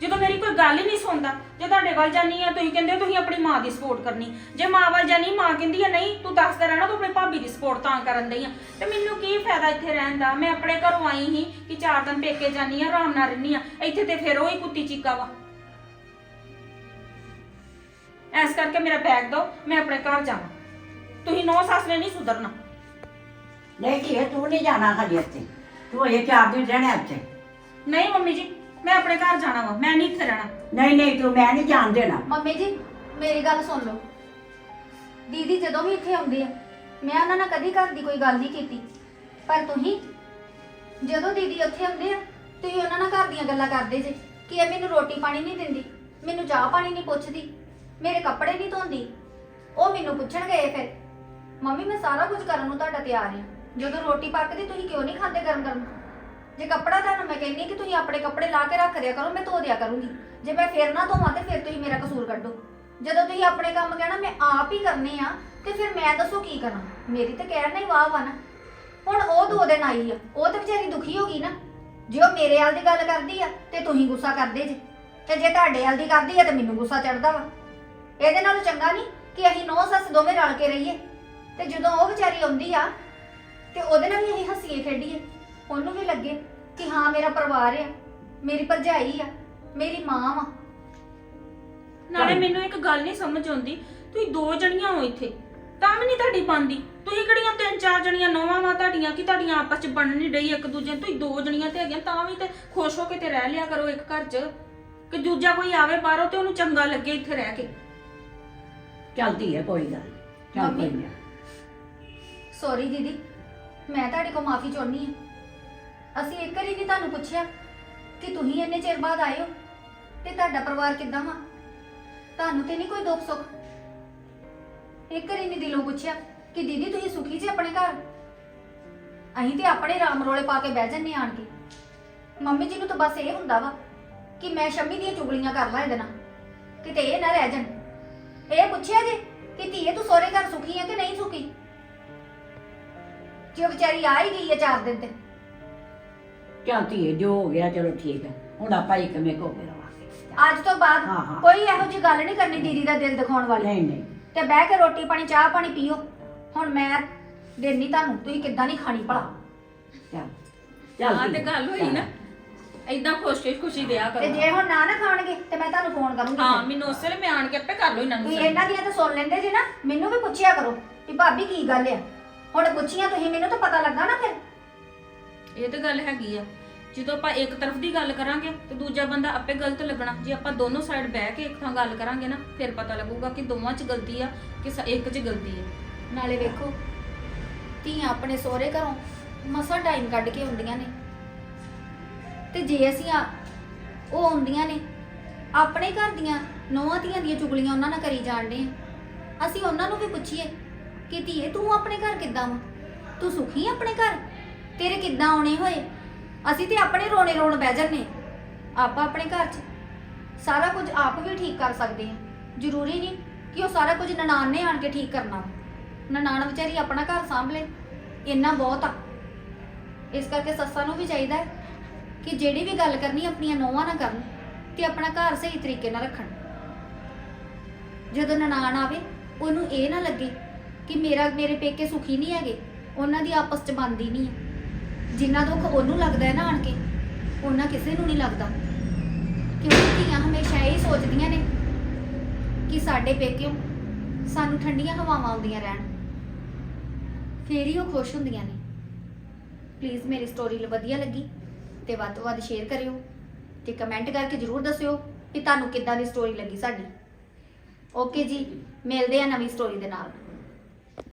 ਜਦੋਂ ਮੇਰੀ ਕੋਈ ਗੱਲ ਹੀ ਨਹੀਂ ਸੁਣਦਾ ਜੇ ਤੁਹਾਡੇ ਵੱਲ ਜਾਨੀ ਆ ਤੁਸੀਂ ਕਹਿੰਦੇ ਹੋ ਤੁਸੀਂ ਆਪਣੀ ਮਾਂ ਦੀ ਸਪੋਰਟ ਕਰਨੀ। ਜੇ ਮਾਂ ਵੱਲ ਜਾਨੀ ਮਾਂ ਕਹਿੰਦੀ ਆ ਨਹੀਂ ਤੂੰ ਦੱਸਦਾ ਰਹਿਣਾ ਤੂੰ ਆਪਣੀ ਭਾਬੀ ਦੀ ਸਪੋਰਟ ਤਾਂ ਕਰਨ ਦਈ ਆ। ਤੇ ਮੈਨੂੰ ਕੀ ਫਾਇਦਾ ਇੱਥੇ ਰਹਿਣ ਦਾ? ਮੈਂ ਆਪਣੇ ਘਰੋਂ ਆਈ ਸੀ ਕਿ ਚਾਰ ਦਿਨ ਪੇਕੇ ਜਾਨੀ ਆ ਆਰਾਮ ਨਾਲ ਰਹਿਨੀ ਆ। ਇੱਥੇ ਤੇ ਫਿਰ ਉਹੀ ਕੁੱਤੀ ਚੀਕਾ ਵਾ। ਐਸ ਕਰਕੇ ਮੇਰਾ ਬੈਗ ਦੋ ਮੈਂ ਆਪਣੇ ਘਰ ਜਾਵਾਂ। ਤੁਸੀਂ ਨੌ ਸੱਸ ਨੇ ਨਹੀਂ ਸੁਧਰਨਾ। ਨਹੀਂ ਧੀਏ ਤੂੰ ਨਹੀਂ ਜਾਣਾ ਹਜੇ ਇੱਥੇ। ਤੂੰ ਅਜੇ ਚਾਰ ਦਿਨ ਰਹਿਣਾ ਇੱਥੇ। ਨਹੀਂ ਮੰਮੀ ਜੀ। ਮੈਂ ਆਪਣੇ ਘਰ ਜਾਣਾ ਵਾ ਮੈਂ ਨਹੀਂ ਇੱਥੇ ਰਹਿਣਾ। ਨਹੀਂ ਨਹੀਂ ਤੂੰ ਮੈਂ ਨਹੀਂ ਜਾਣ ਦੇਣਾ। ਮੰਮੀ ਜੀ ਮੇਰੀ ਗੱਲ ਸੁਣ ਲਓ। ਦੀਦੀ ਜਦੋਂ ਵੀ ਇੱਥੇ ਆਉਂਦੇ ਆ ਮੈਂ ਉਹਨਾਂ ਨਾਲ ਕਦੀ ਘਰ ਦੀ ਕੋਈ ਗੱਲ ਨਹੀਂ ਕੀਤੀ। ਪਰ ਤੁਸੀਂ ਜਦੋਂ ਦੀਦੀ ਉੱਥੇ ਆਉਂਦੇ ਆ ਤੁਸੀਂ ਉਹਨਾਂ ਨਾਲ ਘਰ ਦੀਆਂ ਗੱਲਾਂ ਕਰਦੇ ਜੇ ਕਿ ਇਹ ਮੈਨੂੰ ਰੋਟੀ ਪਾਣੀ ਨਹੀਂ ਦਿੰਦੀ ਮੈਨੂੰ ਚਾਹ ਪਾਣੀ ਨਹੀਂ ਪੁੱਛਦੀ ਮੇਰੇ ਕੱਪੜੇ ਨਹੀਂ ਧੋਂਦੀ ਉਹ ਮੈਨੂੰ ਪੁੱਛਣ ਗਏ ਫਿਰ। ਮੰਮੀ ਮੈਂ ਸਾਰਾ ਕੁਝ ਕਰਨ ਨੂੰ ਤੁਹਾਡਾ ਤਿਆਰ ਹਾਂ ਜਦੋਂ ਰੋਟੀ ਪੱਕਦੀ ਤੁਸੀਂ ਕਿਉਂ ਨਹੀਂ ਖਾਂਦੇ ਗਰਮ ਗਰਮ ਜੇ ਕੱਪੜਾ ਤੁਹਾਨੂੰ ਮੈਂ ਕਹਿੰਨੀ ਕਿ ਤੁਸੀਂ ਆਪਣੇ ਕੱਪੜੇ ਲਾ ਕੇ ਰੱਖ ਦਿਆ ਕਰੋ, ਮੈਂ ਧੋ ਦਿਆ ਕਰੂੰਗੀ। ਜੇ ਮੈਂ ਫੇਰ ਨਾ ਧੋਵਾਂ ਤੇ ਫਿਰ ਤੁਸੀਂ ਮੇਰਾ ਕਸੂਰ ਕੱਢੋ। ਜਦੋਂ ਤੁਸੀਂ ਆਪਣੇ ਕੰਮ ਕਹਿਣਾ, ਮੈਂ ਆਪ ਹੀ ਕਰਨੇ ਆ ਤੇ ਫਿਰ ਮੈਂ ਦੱਸੋ ਕੀ ਕਰਾਂ? ਮੇਰੀ ਤਾਂ ਕਹਿਣ ਨਹੀਂ ਵਾਹ ਵਾ ਨਾ। ਹੁਣ ਉਹ ਦੋ ਦਿਨ ਆਈ ਆ, ਉਹ ਤਾਂ ਵਿਚਾਰੀ ਦੁਖੀ ਹੋ ਗਈ ਨਾ। ਜੇ ਉਹ ਮੇਰੇ ਹਾਲ ਦੀ ਗੱਲ ਕਰਦੀ ਆ, ਤੇ ਤੁਸੀਂ ਗੁੱਸਾ ਕਰਦੇ ਜੇ। ਤੇ ਜੇ ਤੁਹਾਡੇ ਹਾਲ ਦੀ ਕਰਦੀ ਆ, ਤੇ ਮੈਨੂੰ ਗੁੱਸਾ ਚੜਦਾ ਵਾ। ਇਹਦੇ ਨਾਲੋਂ ਚੰਗਾ ਨਹੀਂ ਕਿ ਅਸੀਂ ਨੌ ਸੱਸ ਦੋਵੇਂ ਰਲ ਕੇ ਰਹੀਏ। ਤੇ ਜਦੋਂ ਉਹ ਵਿਚਾਰੀ ਆਉਂਦੀ ਆ, ਤੇ ਉਹਦੇ ਨਾਲ ਵੀ ਅਸੀਂ ਹੱਸੀਏ ਖੇਡੀਏ। ਉਹਨੂੰ ਵੀ ਲੱਗੇ ਕਿ ਹਾਂ ਮੇਰਾ ਪਰਿਵਾਰ ਆ ਮੇਰੀ ਭਰਜਾਈ ਆ ਮੇਰੀ ਮਾਂ ਵਾ। ਨਾਲੇ ਮੈਨੂੰ ਇੱਕ ਗੱਲ ਨਹੀਂ ਸਮਝ ਆਉਂਦੀ ਤੁਸੀਂ ਦੋ ਜਣੀਆਂ ਹੋ ਇੱਥੇ ਤਾਂ ਵੀ ਨਹੀਂ ਤੁਹਾਡੀ ਬਣਦੀ। ਤੁਸੀਂ ਕਿਹੜੀਆਂ ਤਿੰਨ ਚਾਰ ਜਣੀਆਂ ਨੌਵਾਂ ਵਾ ਤੁਹਾਡੀਆਂ ਕਿ ਤੁਹਾਡੀਆਂ ਆਪਸ ਚ ਬਣ ਨਹੀਂ ਰਹੀ ਇੱਕ ਦੂਜੇ ਨੂੰ? ਤੁਸੀਂ ਦੋ ਜਣੀਆਂ ਤੇ ਹੈਗੀਆਂ ਤਾਂ ਵੀ ਤੇ ਖੁਸ਼ ਹੋ ਕੇ ਤੇ ਰਹਿ ਲਿਆ ਕਰੋ ਇੱਕ ਘਰ 'ਚ। ਕਿ ਦੂਜਾ ਕੋਈ ਆਵੇ ਬਾਹਰੋਂ ਤੇ ਉਹਨੂੰ ਚੰਗਾ ਲੱਗੇ ਇੱਥੇ ਰਹਿ ਕੇ। ਚੱਲਦੀ ਹੈ ਕੋਈ ਗੱਲ ਨੀ। ਚੱਲ ਮੰਮੀ। ਕੋਈ ਨਹੀਂ ਸੌਰੀ ਦੀਦੀ ਮੈਂ ਤੁਹਾਡੇ ਕੋਲ ਮਾਫੀ ਚਾਹੁੰਦੀ ਹਾਂ। ਅਸੀਂ ਇੱਕ ਵਾਰੀ ਵੀ ਤੁਹਾਨੂੰ ਪੁੱਛਿਆ ਕਿ ਤੁਸੀਂ ਇੰਨੇ ਚਿਰ ਬਾਅਦ ਆਏ ਹੋ ਤੇ ਤੁਹਾਡਾ ਪਰਿਵਾਰ ਕਿੱਦਾਂ ਵਾ? ਤੁਹਾਨੂੰ ਤੇ ਨਹੀਂ ਕੋਈ ਦੁੱਖ ਸੁੱਖ? ਇੱਕ ਵਾਰੀ ਨਹੀਂ ਦਿਲੋਂ ਪੁੱਛਿਆ ਕਿ ਦੀਦੀ ਤੁਸੀਂ ਸੁਖੀ ਜੇ ਆਪਣੇ ਘਰ? ਅਸੀਂ ਤੇ ਆਪਣੇ ਰਾਮ ਰੋਲੇ ਪਾ ਕੇ ਬਹਿ ਜੰਨੇ ਆਣ ਕੇ। ਮੰਮੀ ਜੀ ਨੂੰ ਤਾਂ ਬਸ ਇਹ ਹੁੰਦਾ ਵਾ ਕਿ ਮੈਂ ਸ਼ੰਮੀ ਦੀਆਂ ਚੁਗਲੀਆਂ ਕਰ ਲਾਂ ਇਹਦੇ ਨਾਲ। ਕਿਤੇ ਇਹ ਨਾ ਰਹਿ ਜਾਣ। ਇਹ ਪੁੱਛਿਆ ਜੇ ਕਿ ਧੀਏ ਤੂੰ ਸਹੁਰੇ ਘਰ ਸੁਖੀ ਹੈ ਕਿ ਨਹੀਂ ਸੁਖੀ? ਜੇ ਵਿਚਾਰੀ ਆ ਹੀ ਗਈ ਹੈ ਚਾਰ ਦਿਨ ਤੇ। ਚੱਲ ਧੀਏ ਜੋ ਹੋ ਗਿਆ ਚਲੋ ਠੀਕ ਹੈ। ਹੁਣ ਆਪਾਂ ਇੱਕ ਮੇ ਕੋ ਕੇ ਰਵਾਂਗੇ। ਅੱਜ ਤੋਂ ਬਾਅਦ ਹਾਂ, ਹਾਂ। ਕੋਈ ਇਹੋ ਜਿਹੀ ਗੱਲ ਨਹੀਂ ਕਰਨੀ ਦੀਦੀ ਦਾ ਦਿਲ ਦਿਖਾਉਣ ਵਾਲੀ। ਨਹੀਂ ਨਹੀਂ। ਤੇ ਬਹਿ ਕੇ ਰੋਟੀ ਪਾਣੀ ਚਾਹ ਪਾਣੀ ਪੀਓ। ਹੁਣ ਮੈਂ ਦੇਣੀ ਤੁਹਾਨੂੰ ਤੁਸੀਂ ਕਿੱਦਾਂ ਨਹੀਂ ਖਾਣੀ ਭਲਾ? ਚੱਲ। ਚੱਲ ਹਾਂ ਤੇ ਧੀਏ, ਗੱਲ ਹੋਈ ਚੱਲ। ਨਾ। ਐਦਾਂ ਖੁਸ਼ੀ ਖੁਸ਼ੀ ਦਿਆ ਤੇ ਕਰੋ ਜੇ ਹੁਣ ਨਾ ਨਾ ਖਾਣਗੇ ਤੇ ਮੈਂ ਤੁਹਾਨੂੰ ਫੋਨ ਕਰੂੰਗੀ ਹਾਂ ਫਿਰ। ਮੈਨੂੰ ਉਸੇ ਵੇਲੇ ਮੈਂ ਆਣ ਕੇ ਆਪੇ ਕਰ ਲਓ ਇਹਨਾਂ ਨੂੰ ਤੁਸੀਂ send। ਇਹਨਾਂ ਦੀਆਂ ਤਾਂ ਸੁਣ ਲੈਂਦੇ ਜੇ ਨਾ ਮੈਨੂੰ ਵੀ ਪੁੱਛਿਆ ਕਰੋ ਕਿ ਭਾਬੀ ਕੀ ਗੱਲ ਆ? ਹੁਣ ਪੁੱਛੀਆਂ ਤੁਸੀਂ ਮੈਨੂੰ ਤਾਂ ਪਤਾ ਲੱਗਾ ਨਾ ਫਿਰ। ਇਹ ਤਾਂ ਗੱਲ ਹੈਗੀ ਆ। ਜਦੋਂ ਆਪਾਂ ਇੱਕ ਤਰਫ ਦੀ ਗੱਲ ਕਰਾਂਗੇ ਤੇ ਦੂਜਾ ਬੰਦਾ ਆਪੇ ਗਲਤ ਲੱਗਣਾ। ਜੇ ਆਪਾਂ ਦੋਨੋਂ ਸਾਈਡ ਬਹਿ ਕੇ ਇੱਕ ਥਾਂ ਗੱਲ ਕਰਾਂਗੇ ਨਾ, ਫਿਰ ਪਤਾ ਲੱਗੂਗਾ ਕਿ ਦੋਵਾਂ 'ਚ ਗਲਤੀ ਆ ਕਿ ਸ- ਇੱਕ 'ਚ ਗਲਤੀ ਆ। ਨਾਲੇ ਵੇਖੋ, ਧੀਆਂ ਆਪਣੇ ਸਹੁਰੇ ਘਰੋਂ ਮਸਾ ਟਾਈਮ ਕੱਢ ਕੇ ਹੁੰਦੀਆਂ ਨੇ। ਤੇ ਜੇ ਅਸੀਂ ਆ, ਉਹ ਹੁੰਦੀਆਂ ਨੇ, ਆਪਣੇ ਘਰ ਦੀਆਂ ਨੌਵਾਂ ਧੀਆਂ ਦੀਆਂ ਚੁਗਲੀਆਂ ਉਹਨਾਂ ਨਾਲ ਕਰੀ ਜਾਣਦੇ ਆ। ਅਸੀਂ ਉਹਨਾਂ ਨੂੰ ਵੀ ਪੁੱਛੀਏ ਕਿ ਧੀਏ, ਤੂੰ ਆਪਣੇ ਘਰ ਕਿੱਦਾਂ ਵਾ? ਤੂੰ ਸੁਖੀ ਆਂ ਆਪਣੇ ਘਰ? ਤੇਰੇ ਕਿੱਦਾਂ ਆਉਣੇ ਹੋਏ? ਅਸੀਂ ਤੇ ਆਪਣੇ ਰੋਣੇ ਰੋਣ ਬਹਿ ਜੰਨੇ ਆਪਾਂ ਆਪਣੇ ਘਰ 'ਚ ਸਾਰਾ ਕੁਝ ਆਪ ਵੀ ਠੀਕ ਕਰ ਸਕਦੇ ਹਾਂ। ਜ਼ਰੂਰੀ ਨਹੀਂ ਕਿ ਉਹ ਸਾਰਾ ਕੁਝ ਨਨਾਣ ਨੇ ਆਣ ਕੇ ਠੀਕ ਕਰਨਾ। ਵਾ। ਨਨਾਣ ਵਿਚਾਰੀ ਆਪਣਾ ਘਰ ਸਾਂਭ ਲੈ। ਇੰਨਾ ਬਹੁਤ ਆ। ਇਸ ਕਰਕੇ ਸੱਸਾਂ ਨੂੰ ਵੀ ਚਾਹੀਦਾ ਹੈ ਕਿ ਜਿਹੜੀ ਵੀ ਗੱਲ ਕਰਨੀ ਆਪਣੀਆਂ ਨੌਵਾਂ ਨਾਲ ਕਰਨ ਤੇ ਆਪਣਾ ਘਰ ਸਹੀ ਤਰੀਕੇ ਨਾਲ ਰੱਖਣ। ਜਦੋਂ ਨਨਾਣ ਆਵੇ, ਉਹਨੂੰ ਇਹ ਨਾ ਲੱਗੇ ਕਿ ਮੇਰਾ, ਮੇਰੇ ਪੇਕੇ ਸੁਖੀ ਨਹੀਂ ਹੈਗੇ, ਉਹਨਾਂ ਦੀ ਆਪਸ ਚ ਬਣਦੀ ਨਹੀਂ ਹੈ। ਜਿੰਨਾ ਦੁੱਖ ਉਹਨੂੰ ਲੱਗਦਾ ਹੈ ਨਾ ਆਣ ਕੇ ਉਹਨਾਂ ਕਿਸੇ ਨੂੰ ਨਹੀਂ ਲੱਗਦਾ। ਕਿਉਂਕਿ ਧੀਆਂ ਹਮੇਸ਼ਾ ਇਹ ਸੋਚਦੀਆਂ ਨੇ ਕਿ ਸਾਡੇ ਪੇਕਿਓ ਸਾਨੂੰ ਠੰਡੀਆਂ ਹਵਾਵਾਂ ਆਉਂਦੀਆਂ ਰਹਿਣ। ਫੇਰ ਹੀ ਉਹ ਖੁਸ਼ ਹੁੰਦੀਆਂ ਨੇ। ਪਲੀਜ਼ ਮੇਰੀ ਸਟੋਰੀ ਵਧੀਆ ਲੱਗੀ ਤੇ ਵੱਧ ਤੋਂ ਵੱਧ ਸ਼ੇਅਰ ਕਰਿਓ ਤੇ ਕਮੈਂਟ ਕਰਕੇ ਜਰੂਰ ਦੱਸਿਓ ਕਿ ਤੁਹਾਨੂੰ ਕਿੱਦਾਂ ਦੀ ਸਟੋਰੀ ਲੱਗੀ ਸਾਡੀ। ਓਕੇ ਜੀ, ਮਿਲਦੇ ਆ ਨਵੀਂ ਸਟੋਰੀ ਦੇ ਨਾਲ।